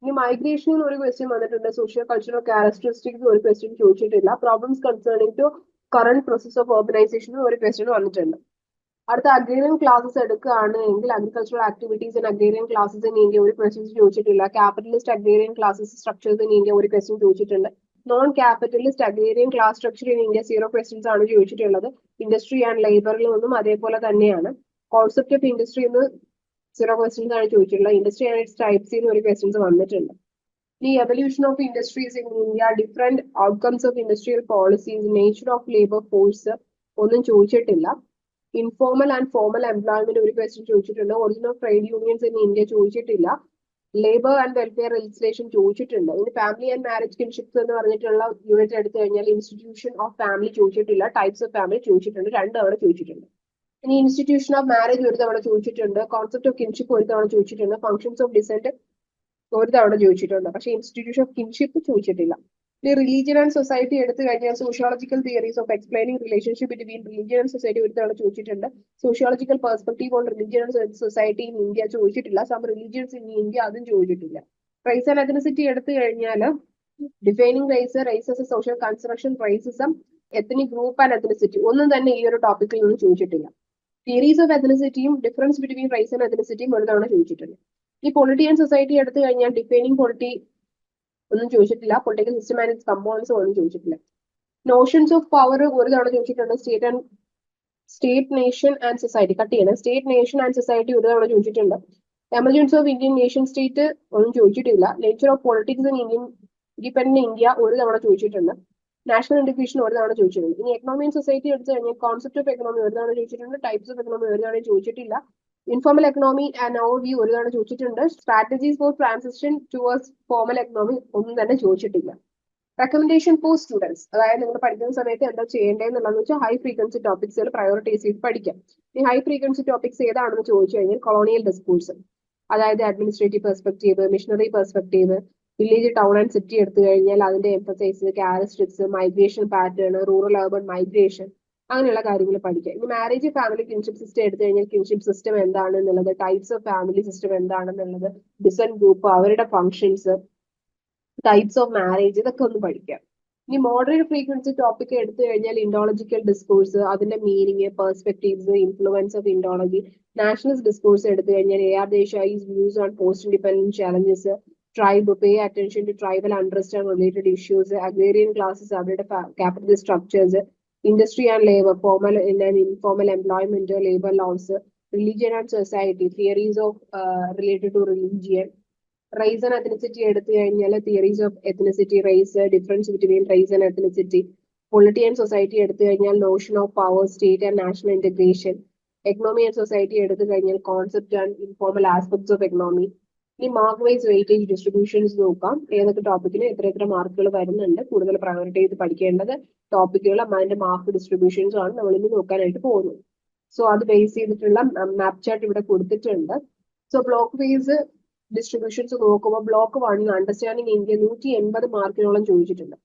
ഇനി മൈഗ്രേഷനിൽ ഒരു ക്വസ്റ്റ്യൻ വന്നിട്ടുണ്ട്. സോഷ്യോ കൾച്ചറൽ ക്യാരക്ടറിസ്റ്റിക്സ് ഒരു ക്വസ്റ്റ്യൻ ചോദിച്ചിട്ടില്ല. Problems concerning to current process of organization ഒരു ക്വസ്റ്റ്യൻ വന്നിട്ടുണ്ട്. അടുത്ത അഗ്രേറിയൻ ക്ലാസ്സസ് എടുക്കുകയാണ് എങ്കിൽ agricultural activities in agrarian classes in India ഒരു ക്വസ്റ്റ്യൻസ് ചോദിച്ചിട്ടില്ല. Capitalist agrarian classes structures in India ഒരു ക്വസ്റ്റ്യൻ ചോദിച്ചിട്ടുണ്ട്. Non capitalist agrarian class structure in India zero questions ആണ് ചോദിച്ചിട്ടുള്ളത്. ഇൻഡസ്ട്രി ആൻഡ് ലേബറിൽ നിന്നും അതേപോലെ തന്നെയാണ്. കോൺസെപ്റ്റ് ഓഫ് ഇൻഡസ്ട്രി എന്ന് സീറോ ക്വസ്റ്റ്യൻസ് ആണ് ചോദിച്ചിട്ടുള്ളത്. ഇൻഡസ്ട്രി ആൻഡ് ഇറ്റ്സ് ടൈപ്സ് എന്ന് ഒരു ക്വസ്റ്റ്യൻസ് വന്നിട്ടുണ്ട്. ഈ evolution of industries in India different outcomes of industrial policies nature of labour force ഒന്നും ചോദിച്ചിട്ടില്ല. ഇൻഫോർമൽ ആൻഡ് ഫോർമൽ എംപ്ലോയ്മെന്റ് ഒരു ക്വസ്റ്റ്യൻ ചോദിച്ചിട്ടുണ്ട്. Original trade unions in India ചോദിച്ചിട്ടില്ല. ലേബർ ആൻഡ് വെൽഫെയർ ലെജിസ്ലേഷൻ ചോദിച്ചിട്ടുണ്ട്. ഇനി ഫാമിലി ആൻഡ് മാരേജ് കിൻഷിപ്സ് എന്ന് പറഞ്ഞിട്ടുള്ള unit എടുത്തു കഴിഞ്ഞാൽ ഇൻസ്റ്റിറ്റ്യൂഷൻ ഓഫ് ഫാമിലി ചോദിച്ചിട്ടില്ല. ടൈപ്സ് ഓഫ് ഫാമിലി ചോദിച്ചിട്ടുണ്ട്. രണ്ട് തവണ ചോദിച്ചിട്ടുണ്ട്. ഇനി ഇൻസ്റ്റിറ്റ്യൂഷൻ ഓഫ് മാരേജ് ഒരു തവണ ചോദിച്ചിട്ടുണ്ട്. കോൺസെപ്റ്റ് ഓഫ് കിൻഷിപ്പ് ഒരു തവണ ചോദിച്ചിട്ടുണ്ട്. ഫംഗ്ഷൻസ് ഓഫ് ഡിസെന്റ് ഒരു തവണ ചോദിച്ചിട്ടുണ്ട്. പക്ഷേ ഇൻസ്റ്റിറ്റ്യൂഷൻ ഓഫ് കിൻഷിപ്പ് ചോദിച്ചിട്ടില്ല. റിലീജിയൻ ആൻഡ് സൊസൈറ്റി എടുത്തു കഴിഞ്ഞാൽ sociological theories of explaining relationship between religion and society ഒരു തവണ ചോദിച്ചിട്ടുണ്ട്. Sociological perspective on religion and society in India ചോദിച്ചിട്ടില്ല. സം റിലീജിയൻസ് ഇൻ ഇന്ത്യ അതും ചോദിച്ചിട്ടില്ല. റൈസ് ആൻഡ് എത്തനിസിറ്റി എടുത്തു കഴിഞ്ഞാൽ defining race races social construction racism ethnic group and ethnicity ഒന്നും തന്നെ ഈ ഒരു ടോപ്പിക്കിൽ നിന്ന് ചോദിച്ചിട്ടില്ല. തിയറീസ് ഓഫ് എത്തനിസിറ്റിയും ഡിഫറൻസ് ബിറ്റ്വീൻ റൈസ് ആൻഡ് എത്തനിസിറ്റിയും ഒരു തവണ ചോദിച്ചിട്ടുണ്ട്. ഈ പൊളിറ്റി ആൻഡ് സൊസൈറ്റി എടുത്തു കഴിഞ്ഞാൽ ഡിഫൈനിങ് പൊളിറ്റി ഒന്നും ചോദിച്ചിട്ടില്ല. Political system and its components ഒന്നും ചോദിച്ചിട്ടില്ല. നോഷൻസ് ഓഫ് പവർ ഒരു തവണ ചോദിച്ചിട്ടുണ്ട്. State and state nation and society cut ചെയ്യണം. സ്റ്റേറ്റ് നേഷൻ ആൻഡ് സൊസൈറ്റി ഒരു തവണ ചോദിച്ചിട്ടുണ്ട്. Emergency of Indian nation state ഒന്നും ചോദിച്ചിട്ടില്ല. Nature of politics in Indian independent India ഒരു തവണ ചോദിച്ചിട്ടുണ്ട്. നാഷണൽ ഇന്റഗ്രേഷൻ ഒരു തവണ ചോദിച്ചിട്ടുണ്ട്. ഇനി എക്കണോമി സൊസൈറ്റി എടുത്തു കഴിഞ്ഞാൽ കോൺസെപ്റ്റ് ഓഫ് എക്കണോമി ഒരു തവണ ചോദിച്ചിട്ടുണ്ട്. ടൈപ്സ് ഓഫ് എക്കണോമി ഒരു തവണ ചോദിച്ചിട്ടില്ല. Informal economy and overview ഒരു തവണ ചോദിച്ചിട്ടുണ്ട്. Strategies for transition towards formal economy ഒന്നും തന്നെ ചോദിച്ചിട്ടില്ല. റെക്കമെൻഡേഷൻ ഫോർ സ്റ്റുഡൻസ് അതായത് നിങ്ങൾ പഠിക്കുന്ന സമയത്ത് എന്താ ചെയ്യേണ്ടതെന്നുള്ളതെന്ന് വെച്ചാൽ ഹൈ ഫ്രീക്വൻസി ടോപ്പിക്സുകൾ പ്രയോറിറ്റൈസ് ചെയ്ത് പഠിക്കാം. ഈ ഹൈ ഫ്രീക്വൻസി ടോപ്പിക്സ് ഏതാണെന്ന് ചോദിച്ചു കഴിഞ്ഞാൽ കൊളോണിയൽ ഡിസ്കോഴ്സ് അതായത് administrative perspective missionary perspective village town and city എടുത്തു കഴിഞ്ഞാൽ അതിന്റെ emphasize characteristics migration pattern rural urban migration അങ്ങനെയുള്ള കാര്യങ്ങൾ പഠിക്കുക. ഇനി മാരേജ് ഫാമിലി കിൻഷിപ്പ് സിസ്റ്റം എടുത്തു കഴിഞ്ഞാൽ കിൻഷിപ്പ് സിസ്റ്റം എന്താണ് എന്നുള്ളത് ടൈപ്സ് ഓഫ് ഫാമിലി സിസ്റ്റം എന്താണെന്നുള്ളത് ഡിസന്റ് ഗ്രൂപ്പ് അവരുടെ ഫങ്ഷൻസ് ടൈപ്സ് ഓഫ് മാരേജ് ഇതൊക്കെ ഒന്ന് പഠിക്കാം ഇനി മോഡറേറ്റ് ഫ്രീക്വൻസി ടോപ്പിക് എടുത്തു കഴിഞ്ഞാൽ ഇൻഡോളജിക്കൽ ഡിസ്കോഴ്സ് അതിന്റെ meaning perspectives influence of Indology nationalist discourse എടുത്തു കഴിഞ്ഞാൽ A R Desai's views on post independent challenges tribe pay attention to tribal understand related issues agrarian classes അവരുടെ capital structures industry and labour and informal employment labour laws religion and society theories of related to religion race and ethnicity എടുത്തു കഴിഞ്ഞാൽ theories of ethnicity race difference between race and ethnicity polity and society എടുത്തു കഴിഞ്ഞാൽ notion of power state and national integration economy and society എടുത്തു കഴിഞ്ഞാൽ concept and informal aspects of economy ഇനി mark wise weightage distributions നോക്കാം. ഏതൊക്കെ ടോപ്പിക്കിന് എത്ര എത്ര മാർക്കുകൾ വരുന്നുണ്ട്. കൂടുതൽ പ്രയോറിറ്റി ചെയ്ത് പഠിക്കേണ്ടത് ടോപ്പിക്കുകളും അതിന്റെ മാർക്ക് ഡിസ്ട്രിബ്യൂഷൻസും ആണ് നമ്മൾ ഇനി നോക്കാനായിട്ട് പോകുന്നത് സോ അത് ബേസ് ചെയ്തിട്ടുള്ള മാപ്പ് ചാർട്ട് ഇവിടെ കൊടുത്തിട്ടുണ്ട്. സോ ബ്ലോക്ക് വൈസ് ഡിസ്ട്രിബ്യൂഷൻസ് നോക്കുമ്പോൾ ബ്ലോക്ക് വൺ അണ്ടർസ്റ്റാൻഡിങ് ഇന്ത്യ നൂറ്റി എൺപത് മാർക്കിനോളം ചോദിച്ചിട്ടുണ്ട്.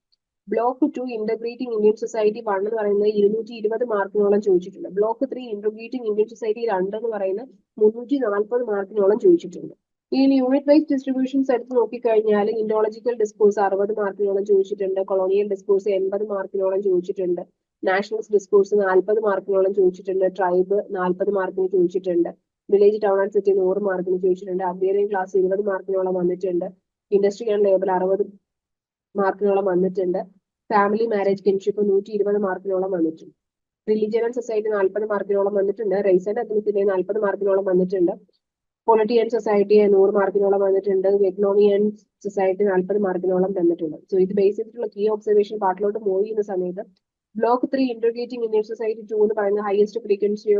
Block two integrating Indian society one എന്ന് പറയുന്നത് ഇരുന്നൂറ്റി ഇരുപത് മാർക്കിനോളം ചോദിച്ചിട്ടുണ്ട്. Block three integrating Indian society രണ്ട് എന്ന് പറയുന്നത് മുന്നൂറ്റി നാൽപ്പത് മാർക്കിനോളം ചോദിച്ചിട്ടുണ്ട്. ഇനി യൂണിറ്റ് വൈസ് ഡിസ്ട്രിബ്യൂഷൻസ് എടുത്ത് നോക്കിക്കഴിഞ്ഞാൽ ഇൻഡോളജിക്കൽ ഡിസ്കോഴ്സ് അറുപത് മാർക്കിനോളം ചോദിച്ചിട്ടുണ്ട്. കൊളോണിയൽ ഡിസ്കോഴ്സ് എൺപത് മാർക്കിനോളം ചോദിച്ചിട്ടുണ്ട്. നാഷണൽസ് ഡിസ്കോഴ്സ് നാൽപ്പത് മാർക്കിനോളം ചോദിച്ചിട്ടുണ്ട്. ട്രൈബ് നാൽപ്പത് മാർക്കിന് ചോദിച്ചിട്ടുണ്ട്. വില്ലേജ് ടൗൺ ആൻഡ് സിറ്റി നൂറ് മാർക്കിന് ചോദിച്ചിട്ടുണ്ട്. അബ്ദേറിയൻ ക്ലാസ് ഇരുപത് മാർക്കിനോളം വന്നിട്ടുണ്ട്. ഇൻഡസ്ട്രി ആൻഡ് ലേബർ അറുപത് മാർക്കിനോളം വന്നിട്ടുണ്ട്. ഫാമിലി മാരേജ് കിൻഷിപ്പ് നൂറ്റി ഇരുപത് മാർക്കിനോളം വന്നിട്ടുണ്ട്. റിലീജിയൻ ആൻഡ് സൊസൈറ്റി നാൽപ്പത് മാർക്കിനോളം വന്നിട്ടുണ്ട്. റൈസ് ആൻഡ് എത്തനിസിറ്റി നാൽപ്പത് മാർക്കിനോളം വന്നിട്ടുണ്ട്. പൊളിറ്റി ആൻഡ് സൊസൈറ്റി നൂറ് മാർക്കിനോളം വന്നിട്ടുണ്ട്. എക്കണോമി ആൻഡ് സൊസൈറ്റി നാൽപ്പത് മാർക്കിനോളം തന്നിട്ടുണ്ട്. സോ ഇത് ബേസ് ചെയ്തിട്ടുള്ള കീ ഒബ്സർവേഷൻ പാർട്ടിലോട്ട് മൂവ് ചെയ്യുന്ന സമയത്ത് block three integrating Indian society two എന്ന് പറയുന്ന ഹയസ്റ്റ് ഫ്രീക്വൻസി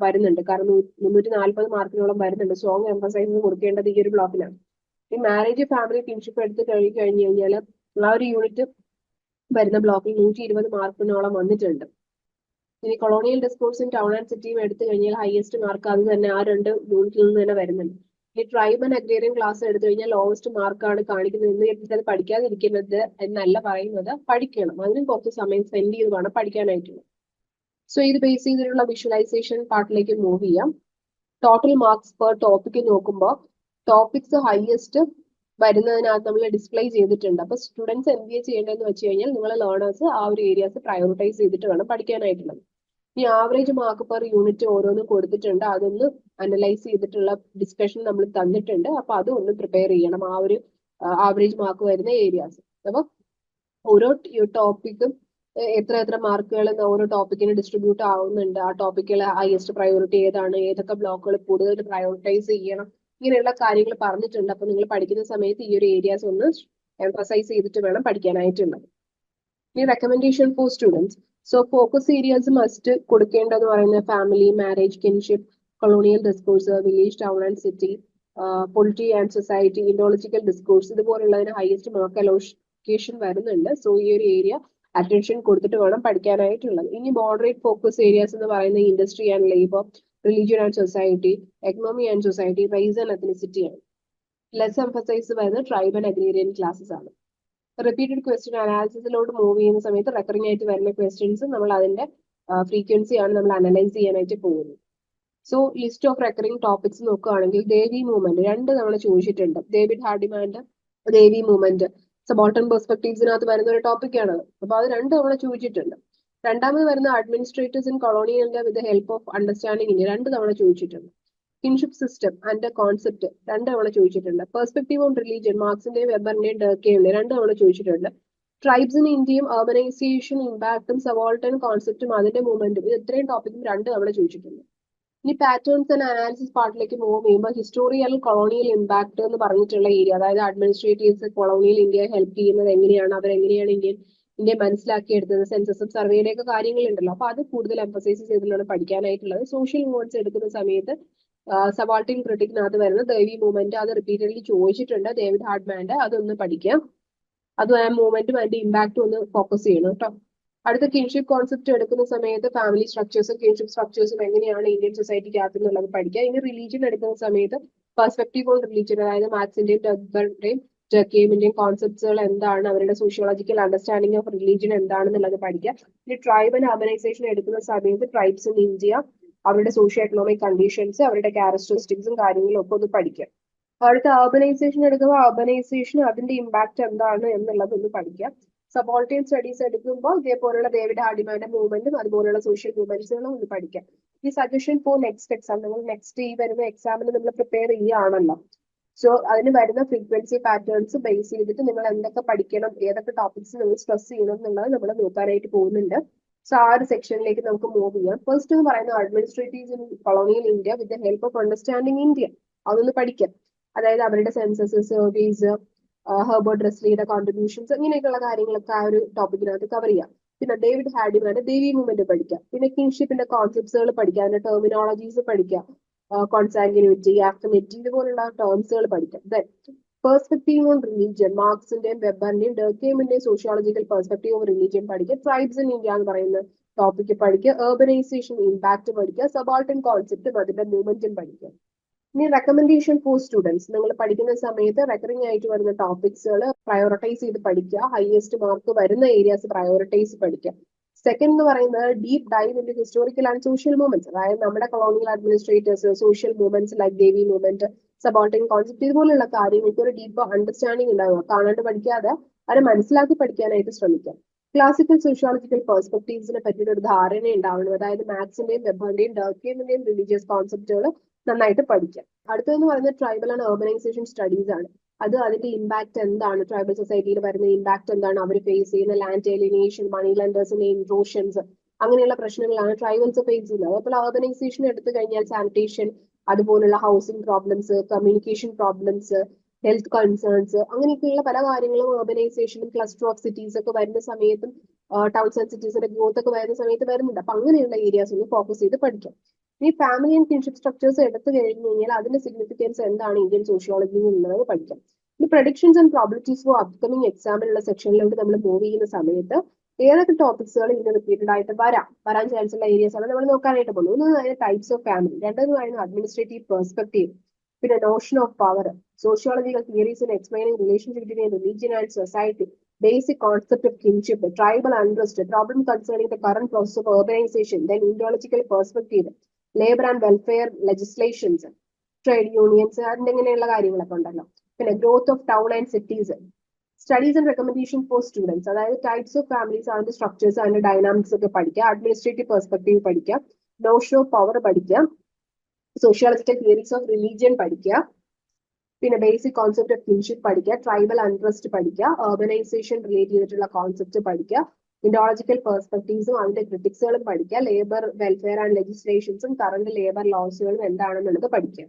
വരുന്നുണ്ട്. കാരണം മുന്നൂറ്റി നാൽപ്പത് മാർക്കിനോളം വരുന്നുണ്ട്. സ്ട്രോങ് എംഫസൈസ് കൊടുക്കേണ്ടത് ഈ ഒരു ബ്ലോക്കിലാണ് ഈ മാരേജ് ഫാമിലി കിൻഷിപ്പ് എടുത്ത് കഴിഞ്ഞ് കഴിഞ്ഞു കഴിഞ്ഞാൽ ആ ഒരു യൂണിറ്റ് വരുന്ന ബ്ലോക്കിൽ നൂറ്റി ഇരുപത് മാർക്കിനോളം വന്നിട്ടുണ്ട്. ഇനി കൊളോണിയൽ ഡിസ്കോഴ്സും ടൗൺ ആൻഡ് സിറ്റിയും എടുത്തു കഴിഞ്ഞാൽ ഹയസ്റ്റ് മാർക്ക് അത് തന്നെ ആ രണ്ട് യൂണിറ്റിൽ നിന്ന് തന്നെ വരുന്നുണ്ട്. ഇനി ട്രൈബ് ആൻഡ് അഗ്രേറിയൻ ക്ലാസ് എടുത്തു കഴിഞ്ഞാൽ ലോവസ്റ്റ് മാർക്കാണ് കാണിക്കുന്നത്. എന്ന് കേട്ടിട്ട് അത് പഠിക്കാതിരിക്കുന്നത് എന്നല്ല പറയുന്നത്. പഠിക്കണം. അതിനും കുറച്ച് സമയം സ്പെൻഡ് ചെയ്ത് വേണം പഠിക്കാനായിട്ടുള്ളത് സോ ഇത് ബേസ് ചെയ്തിട്ടുള്ള വിഷ്വലൈസേഷൻ പാർട്ടിലേക്ക് മൂവ് ചെയ്യാം. ടോട്ടൽ മാർക്സ് പെർ ടോപ്പിക്ക് നോക്കുമ്പോൾ ടോപ്പിക്സ് ഹയസ്റ്റ് വരുന്നതിനകത്ത് നമ്മൾ ഡിസ്പ്ലേ ചെയ്തിട്ടുണ്ട്. അപ്പൊ സ്റ്റുഡൻസ് എം ബി എ ചെയ്യേണ്ടതെന്ന് വെച്ച് കഴിഞ്ഞാൽ നിങ്ങൾ ലേണേഴ്സ് ആ ഒരു ഏരിയാസ് പ്രയോറിറ്റൈസ് ചെയ്തിട്ട് വേണം പഠിക്കാനായിട്ടുള്ളത്. ഈ ആവറേജ് മാർക്ക് പെർ യൂണിറ്റ് ഓരോന്നും കൊടുത്തിട്ടുണ്ട്. അതൊന്ന് അനലൈസ് ചെയ്തിട്ടുള്ള ഡിസ്കഷൻ നമ്മൾ തന്നിട്ടുണ്ട്. അപ്പൊ അത് ഒന്ന് പ്രിപ്പയർ ചെയ്യണം. ആ ഒരു ആവറേജ് മാർക്ക് വരുന്ന ഏരിയാസ് അപ്പൊ ഓരോ ടോപ്പിക്കും എത്ര എത്ര മാർക്കുകൾ ഓരോ ടോപ്പിക്കിന് ഡിസ്ട്രിബ്യൂട്ട് ആവുന്നുണ്ട്. ആ ടോപ്പിക്കിൽ ഹയസ്റ്റ് പ്രയോറിറ്റി ഏതാണ്? ഏതൊക്കെ ബ്ലോക്കുകൾ കൂടുതൽ പ്രയോറിറ്റൈസ് ചെയ്യണം? ഇങ്ങനെയുള്ള കാര്യങ്ങൾ പറഞ്ഞിട്ടുണ്ട്. അപ്പൊ നിങ്ങൾ പഠിക്കുന്ന സമയത്ത് ഈ ഒരു ഏരിയാസ് ഒന്ന് എംഫസൈസ് ചെയ്തിട്ട് വേണം പഠിക്കാനായിട്ടുള്ളത്. ഇനി recommendation for students so focus areas must കൊടുക്കേണ്ടതെന്ന് പറയുന്ന family marriage kinship colonial discourse village town and city polity and society Indological discourse ഇതുപോലുള്ളതിന് highest mark allocation വരുന്നുണ്ട്. സോ ഈ ഒരു ഏരിയ അറ്റൻഷൻ കൊടുത്തിട്ട് വേണം പഠിക്കാനായിട്ടുള്ളത്. ഇനി മോഡറേറ്റ് ഫോക്കസ് ഏരിയാസ് എന്ന് പറയുന്ന industry and labour religion and society economy and society race and ethnicity ആണ്. ലെസ് എംഫസൈസ് വരുന്നത് ട്രൈബ് ആൻഡ് അഗ്രീരിയൻ ക്ലാസ്സസ് ആണ്. റിപ്പീറ്റഡ് ക്വസ്റ്റ്യൻ അനാലിസിസിലോട്ട് മൂവ് ചെയ്യുന്ന സമയത്ത് റെക്കറിംഗ് ആയിട്ട് വരുന്ന ക്വസ്റ്റ്യൻസ് നമ്മൾ അതിന്റെ ഫ്രീക്വൻസി ആണ് നമ്മൾ അനലൈസ് ചെയ്യാനായിട്ട് പോകുന്നത്. So list of recurring topics നോക്കുകയാണെങ്കിൽ ദേവി മൂവ്മെന്റ് രണ്ട് തവണ ചോദിച്ചിട്ടുണ്ട്. ഡേവിഡ് ഹാർഡിമാൻഡ് ദേവി മൂവ്മെന്റ് സബോൾട്ടൺ പെർസ്പെക്ടീവ്സിനകത്ത് വരുന്ന ഒരു ടോപ്പിക് ആണ്. അപ്പൊ അത് രണ്ട് തവണ ചോദിച്ചിട്ടുണ്ട്. രണ്ടാമത് വരുന്ന administrators in colonial with help of understanding രണ്ട് തവണ ചോദിച്ചിട്ടുണ്ട്. കിൻഷിപ്പ് സിസ്റ്റം ആൻഡ് കോൺസെപ്റ്റ് രണ്ട് തവണ ചോദിച്ചിട്ടുണ്ട്. പെർസ്പെക്ടീവ് ഓൺ റിലീജിയൻ മാർക്സിന്റെയും വെബറിന്റെയും ഡേർക്കെയുടെയും രണ്ട് തവണ ചോദിച്ചിട്ടുണ്ട്. ട്രൈബ്സ് ഇൻ ഇന്ത്യയും അർബനൈസേഷൻ ഇമ്പാക്ടും സവോൾട്ടൻ കോൺസെപ്റ്റും അതിന്റെ മൂവ്മെന്റും ഇത് ഇത്രയും ടോപ്പിക്കും രണ്ട് തവണ ചോദിച്ചിട്ടുണ്ട്. ഇനി പാറ്റേൺസ് ആൻഡ് അനാലിസിസ് പാർട്ടിലേക്ക് മൂവ് ചെയ്യുമ്പോൾ ഹിസ്റ്റോറിയൽ കൊളോണിയൽ ഇമ്പാക്ട് എന്ന് പറഞ്ഞിട്ടുള്ള ഏരിയ അതായത് അഡ്മിനിസ്ട്രേറ്റീവ്സ് കൊളോണിയൽ ഇന്ത്യയെ ഹെൽപ്പ് ചെയ്യുന്നത് എങ്ങനെയാണ് അവർ എങ്ങനെയാണ് ഇന്ത്യൻ ഇന്ത്യ മനസ്സിലാക്കിയെടുത്തത് സെൻസസും സർവേയുടെ ഒക്കെ കാര്യങ്ങളുണ്ടല്ലോ. അപ്പൊ അത് കൂടുതൽ എംഫസൈസ് ചെയ്തിട്ടാണ് പഠിക്കാനായിട്ടുള്ളത്. സോഷ്യൽ മൂവ്മെന്റ്സ് എടുക്കുന്ന സമയത്ത് സബാൾട്ടിൻ ക്രിട്ടിക്കിനകത്ത് വരുന്ന ദേവി മൂവ്മെന്റ് അത് റിപ്പീറ്റഡ്ലി ചോദിച്ചിട്ടുണ്ട്. ഡേവിഡ് ഹാർഡ്മാന്റെ അതൊന്ന് പഠിക്കാം. അതും ആ മൂവ്മെന്റും അതിന്റെ ഇമ്പാക്റ്റും ഒന്ന് ഫോക്കസ് ചെയ്യണം കേട്ടോ അടുത്ത കിൻഷിപ്പ് കോൺസെപ്റ്റ് എടുക്കുന്ന സമയത്ത് ഫാമിലി സ്ട്രക്ചേഴ്സും കിൻഷിപ്പ് സ്ട്രക്ചേഴ്സും എങ്ങനെയാണ് ഇന്ത്യൻ സൊസൈറ്റിക്ക് എന്നുള്ളത് പഠിക്കുക ഇനി റിലീജിയൻ എടുക്കുന്ന സമയത്ത് പെർസ്പെക്റ്റീവ് ഓൺ റിലീജിയൻ അതായത് മാത്സിന്റെയും ടെബറിന്റെയും ജക്കേമിന്റെയും കോൺസെപ്റ്റുകൾ എന്താണ് അവരുടെ സോഷ്യോളജിക്കൽ അണ്ടർസ്റ്റാൻഡിങ് ഓഫ് റിലീജിയൻ എന്താണെന്നുള്ളത് പഠിക്കുക ഇനി ട്രൈബ് ആൻഡ് അർബനൈസേഷൻ എടുക്കുന്ന സമയത്ത് ട്രൈബ്സ് ഇൻ ഇന്ത്യ അവരുടെ സോഷ്യോ എക്കണോമിക് കണ്ടീഷൻസ് അവരുടെ ക്യാരക്ടറിസ്റ്റിക്സും കാര്യങ്ങളും ഒക്കെ ഒന്ന് പഠിക്കുക അടുത്ത അർബനൈസേഷൻ എടുക്കുമ്പോൾ അർബനൈസേഷൻ അതിന്റെ ഇമ്പാക്ട് എന്താണ് എന്നുള്ളത് ഒന്ന് പഠിക്കുക സബോൾട്ടൈൻ സ്റ്റഡീസ് എടുക്കുമ്പോൾ ഇതേപോലുള്ള ഡേവിഡ് ഹാഡിമാന്റെ മൂവ്മെന്റും അതുപോലുള്ള സോഷ്യൽ മൂവ്മെന്റ്സുകളും ഒന്ന് പഠിക്കാം. ഈ സജഷൻ ഫോർ നെക്സ്റ്റ് എക്സാം നിങ്ങൾ നെക്സ്റ്റ് ഈ വരുന്ന എക്സാമിന് നമ്മൾ പ്രിപ്പയർ ചെയ്യുകയാണല്ലോ. സോ അതിന് വരുന്ന ഫ്രീക്വൻസി പാറ്റേൺസ് ബേസ് ചെയ്തിട്ട് നിങ്ങൾ എന്തൊക്കെ പഠിക്കണം ഏതൊക്കെ ടോപ്പിക്സ് നിങ്ങൾ സ്ട്രെസ് ചെയ്യണം എന്നുള്ളത് നമ്മൾ നോക്കാനായിട്ട് പോകുന്നുണ്ട്. സോ ആ ഒരു സെക്ഷനിലേക്ക് നമുക്ക് മൂവ് ചെയ്യാം. ഫസ്റ്റ് എന്ന് പറയുന്നത് administrative in colonial India with the help of understanding India അതൊന്ന് പഠിക്കാം. അതായത് അവരുടെ സെൻസസ് സർവീസ് ഹെർബർട്ട് റെസ്ലിയുടെ കോൺട്രിബ്യൂഷൻസ് ഇങ്ങനെയൊക്കെയുള്ള കാര്യങ്ങളൊക്കെ ആ ഒരു ടോപ്പിക്കിനകത്ത് കവർ ചെയ്യാം. പിന്നെ ഡേവിഡ് ഹാഡിമാന്റെ ദേവി മൂവ്മെന്റ് പഠിക്കാം. പിന്നെ കിങ്ഷിപ്പിന്റെ കോൺസെപ്റ്റ്സുകൾ പഠിക്കാം. അതിന്റെ ടെർമിനോളജീസ് പഠിക്കാം. കോൺസാങ്കിനിറ്റി ആക്ടമിറ്റി ഇതുപോലുള്ള ടേംസുകൾ പഠിക്കാം. ദെൻ പെർസ്പെക്ടീവ് ഓൺ റിലീജിയൻ മാർക്സിന്റെയും വെബറിന്റെയും ഡെർക്കേമിന്റെയും സോഷ്യോളജിക്കൽ പെർസ്പെക്ടീവ് ഓഫ് റിലീജിയൻ പഠിക്കുക ട്രൈബ്സ് ഇൻ ഇന്ത്യ എന്ന് പറയുന്ന ടോപ്പിക് പഠിക്കുക ഏർബനൈസേഷൻ ഇമ്പാക്ട് പഠിക്കുക സബാൾട്ടൻ കോൺസെപ്റ്റും അതിന്റെ മൂവ്മെന്റും പഠിക്കുക. ഇനി റെക്കമെൻഡേഷൻ ഫോർ സ്റ്റുഡൻസ് നിങ്ങൾ പഠിക്കുന്ന സമയത്ത് റെക്കറിംഗ് ആയിട്ട് വരുന്ന ടോപ്പിക്സുകൾ പ്രയോറിറ്റൈസ് ചെയ്ത് പഠിക്കുക. ഹയസ്റ്റ് മാർക്ക് വരുന്ന ഏരിയാസ് പ്രയോറിറ്റൈസ് പഠിക്കുക. സെക്കൻഡ് എന്ന് പറയുന്നത് deep dive in historical and social movements അതായത് നമ്മുടെ colonial administrators social movements like Devi movement subaltern concept ഇതുപോലുള്ള കാര്യങ്ങൾക്ക് ഒരു ഡീപ്പ് അണ്ടർസ്റ്റാൻഡിംഗ് ഉണ്ടാവുക. കാണാണ്ട് പഠിക്കാതെ അവരെ മനസ്സിലാക്കി പഠിക്കാനായിട്ട് ശ്രമിക്കാം ക്ലാസിക്കൽ സോഷ്യോളജിക്കൽ പെർസ്പെക്ടീവ്സിനെ പറ്റിയിട്ട് ഒരു ധാരണ ഉണ്ടാവണം. അതായത് മാത്സിന്റെയും വെബറിന്റെയും ഡർക്കിയമിന്റെയും റിലീജിയസ് കോൺസെപ്റ്റുകൾ നന്നായിട്ട് പഠിക്കാം അടുത്തതെന്ന് പറയുന്നത് ട്രൈബൽ ആൻഡ് ഓർഗനൈസേഷൻ സ്റ്റഡീസ് ആണ്. അത് അതിന്റെ ഇമ്പാക്ട് എന്താണ്? ട്രൈബൽ സൊസൈറ്റിയിൽ വരുന്ന ഇമ്പാക്ട് എന്താണ്? അവർ ഫേസ് ചെയ്യുന്ന ലാൻഡ് ടെലിനേഷൻ മണി ലെൻഡേഴ്സിന്റെ ഇൻട്രോഷൻസ് അങ്ങനെയുള്ള പ്രശ്നങ്ങളാണ് ട്രൈബൽസ് ഫേസ് ചെയ്യുന്നത്. അതേപോലെ ഓർഗനൈസേഷൻ എടുത്തു കഴിഞ്ഞാൽ സാനിറ്റേഷൻ അതുപോലുള്ള housing problems communication problems health concerns അങ്ങനെയൊക്കെയുള്ള പല കാര്യങ്ങളും ഓർഗനൈസേഷനും ക്ലസ്റ്റർ ഓഫ് സിറ്റീസ് ഒക്കെ വരുന്ന സമയത്തും ടൗൺസ് ആൻഡ് സിറ്റീസിന്റെ ഗ്രോത്ത് ഒക്കെ വരുന്ന സമയത്ത് വരുന്നുണ്ട്. അപ്പൊ അങ്ങനെയുള്ള ഏരിയാസ് ഒന്ന് ഫോക്കസ് ചെയ്ത് പഠിക്കാം. ഈ ഫാമിലി ആൻഡ് കിൻഷിപ്പ് സ്ട്രക്ചേഴ്സ് എടുത്തു കഴിഞ്ഞു കഴിഞ്ഞാൽ അതിന്റെ സിഗ്നിഫിക്കൻസ് എന്താണ് ഇന്ത്യൻ സോഷ്യോളജിയിൽ എന്നുള്ളത് പഠിക്കാം. ഈ predictions and probabilities for upcoming എക്സാമിനുള്ള സെക്ഷനിലോട്ട് നമ്മൾ മൂവ് ചെയ്യുന്ന സമയത്ത് ഏതൊക്കെ ടോപ്പിക്സുകൾ ഇതിന് റിപ്പീറ്റഡ് ആയിട്ട് വരാം? വരാൻ ചാൻസ് ഉള്ള ഏരിയസ് ആണ്. നമ്മൾ നോക്കാനായിട്ട് പോകുന്നത് ഒന്ന് അതിന്റെ ടൈപ്സ് ഓഫ് ഫാമിലി രണ്ടെന്ന് പറയുന്നത് അഡ്മിനിസ്ട്രേറ്റീവ് പെർസ്പെക്ടീവ് പിന്നെ notion of power sociological theories in explaining relationship between religion and society basic concept of kinship tribal unrest, problem concerning the current process of organisation then Indological perspective, labour and welfare legislations trade unions അതിന്റെ ഇങ്ങനെയുള്ള കാര്യങ്ങളൊക്കെ ഉണ്ടല്ലോ. പിന്നെ growth of town and cities studies and recommendation for students അതായത് types of families അതിന്റെ structures അതിന്റെ dynamics ഒക്കെ പഠിക്കുക അഡ്മിനിസ്ട്രേറ്റീവ് പെർസ്പെക്ടീവ് പഠിക്കുക നോഷൻ ഓഫ് പവർ പഠിക്കുക സോഷ്യോളജിക്കൽ തിയറീസ് ഓഫ് റിലീജിയൻ പഠിക്കുക പിന്നെ ബേസിക് കോൺസെപ്റ്റ് ഓഫ് കിൻഷിപ്പ് പഠിക്കുക ട്രൈബൽ അൺട്രസ്റ്റ് പഠിക്കുക ഓർഗനൈസേഷൻ റിലേറ്റ് ചെയ്തിട്ടുള്ള കോൺസെപ്റ്റ് പഠിക്കുക ഇൻഡോളജിക്കൽ പെർസ്പെക്ടീവ്സും അതിന്റെ ക്രിറ്റിക്സുകളും പഠിക്കുക ലേബർ വെൽഫെയർ ആൻഡ് ലെജിസ്ലേഷൻസും കറണ്ട് ലേബർ ലോസുകളും എന്താണെന്നുള്ളത് പഠിക്കുക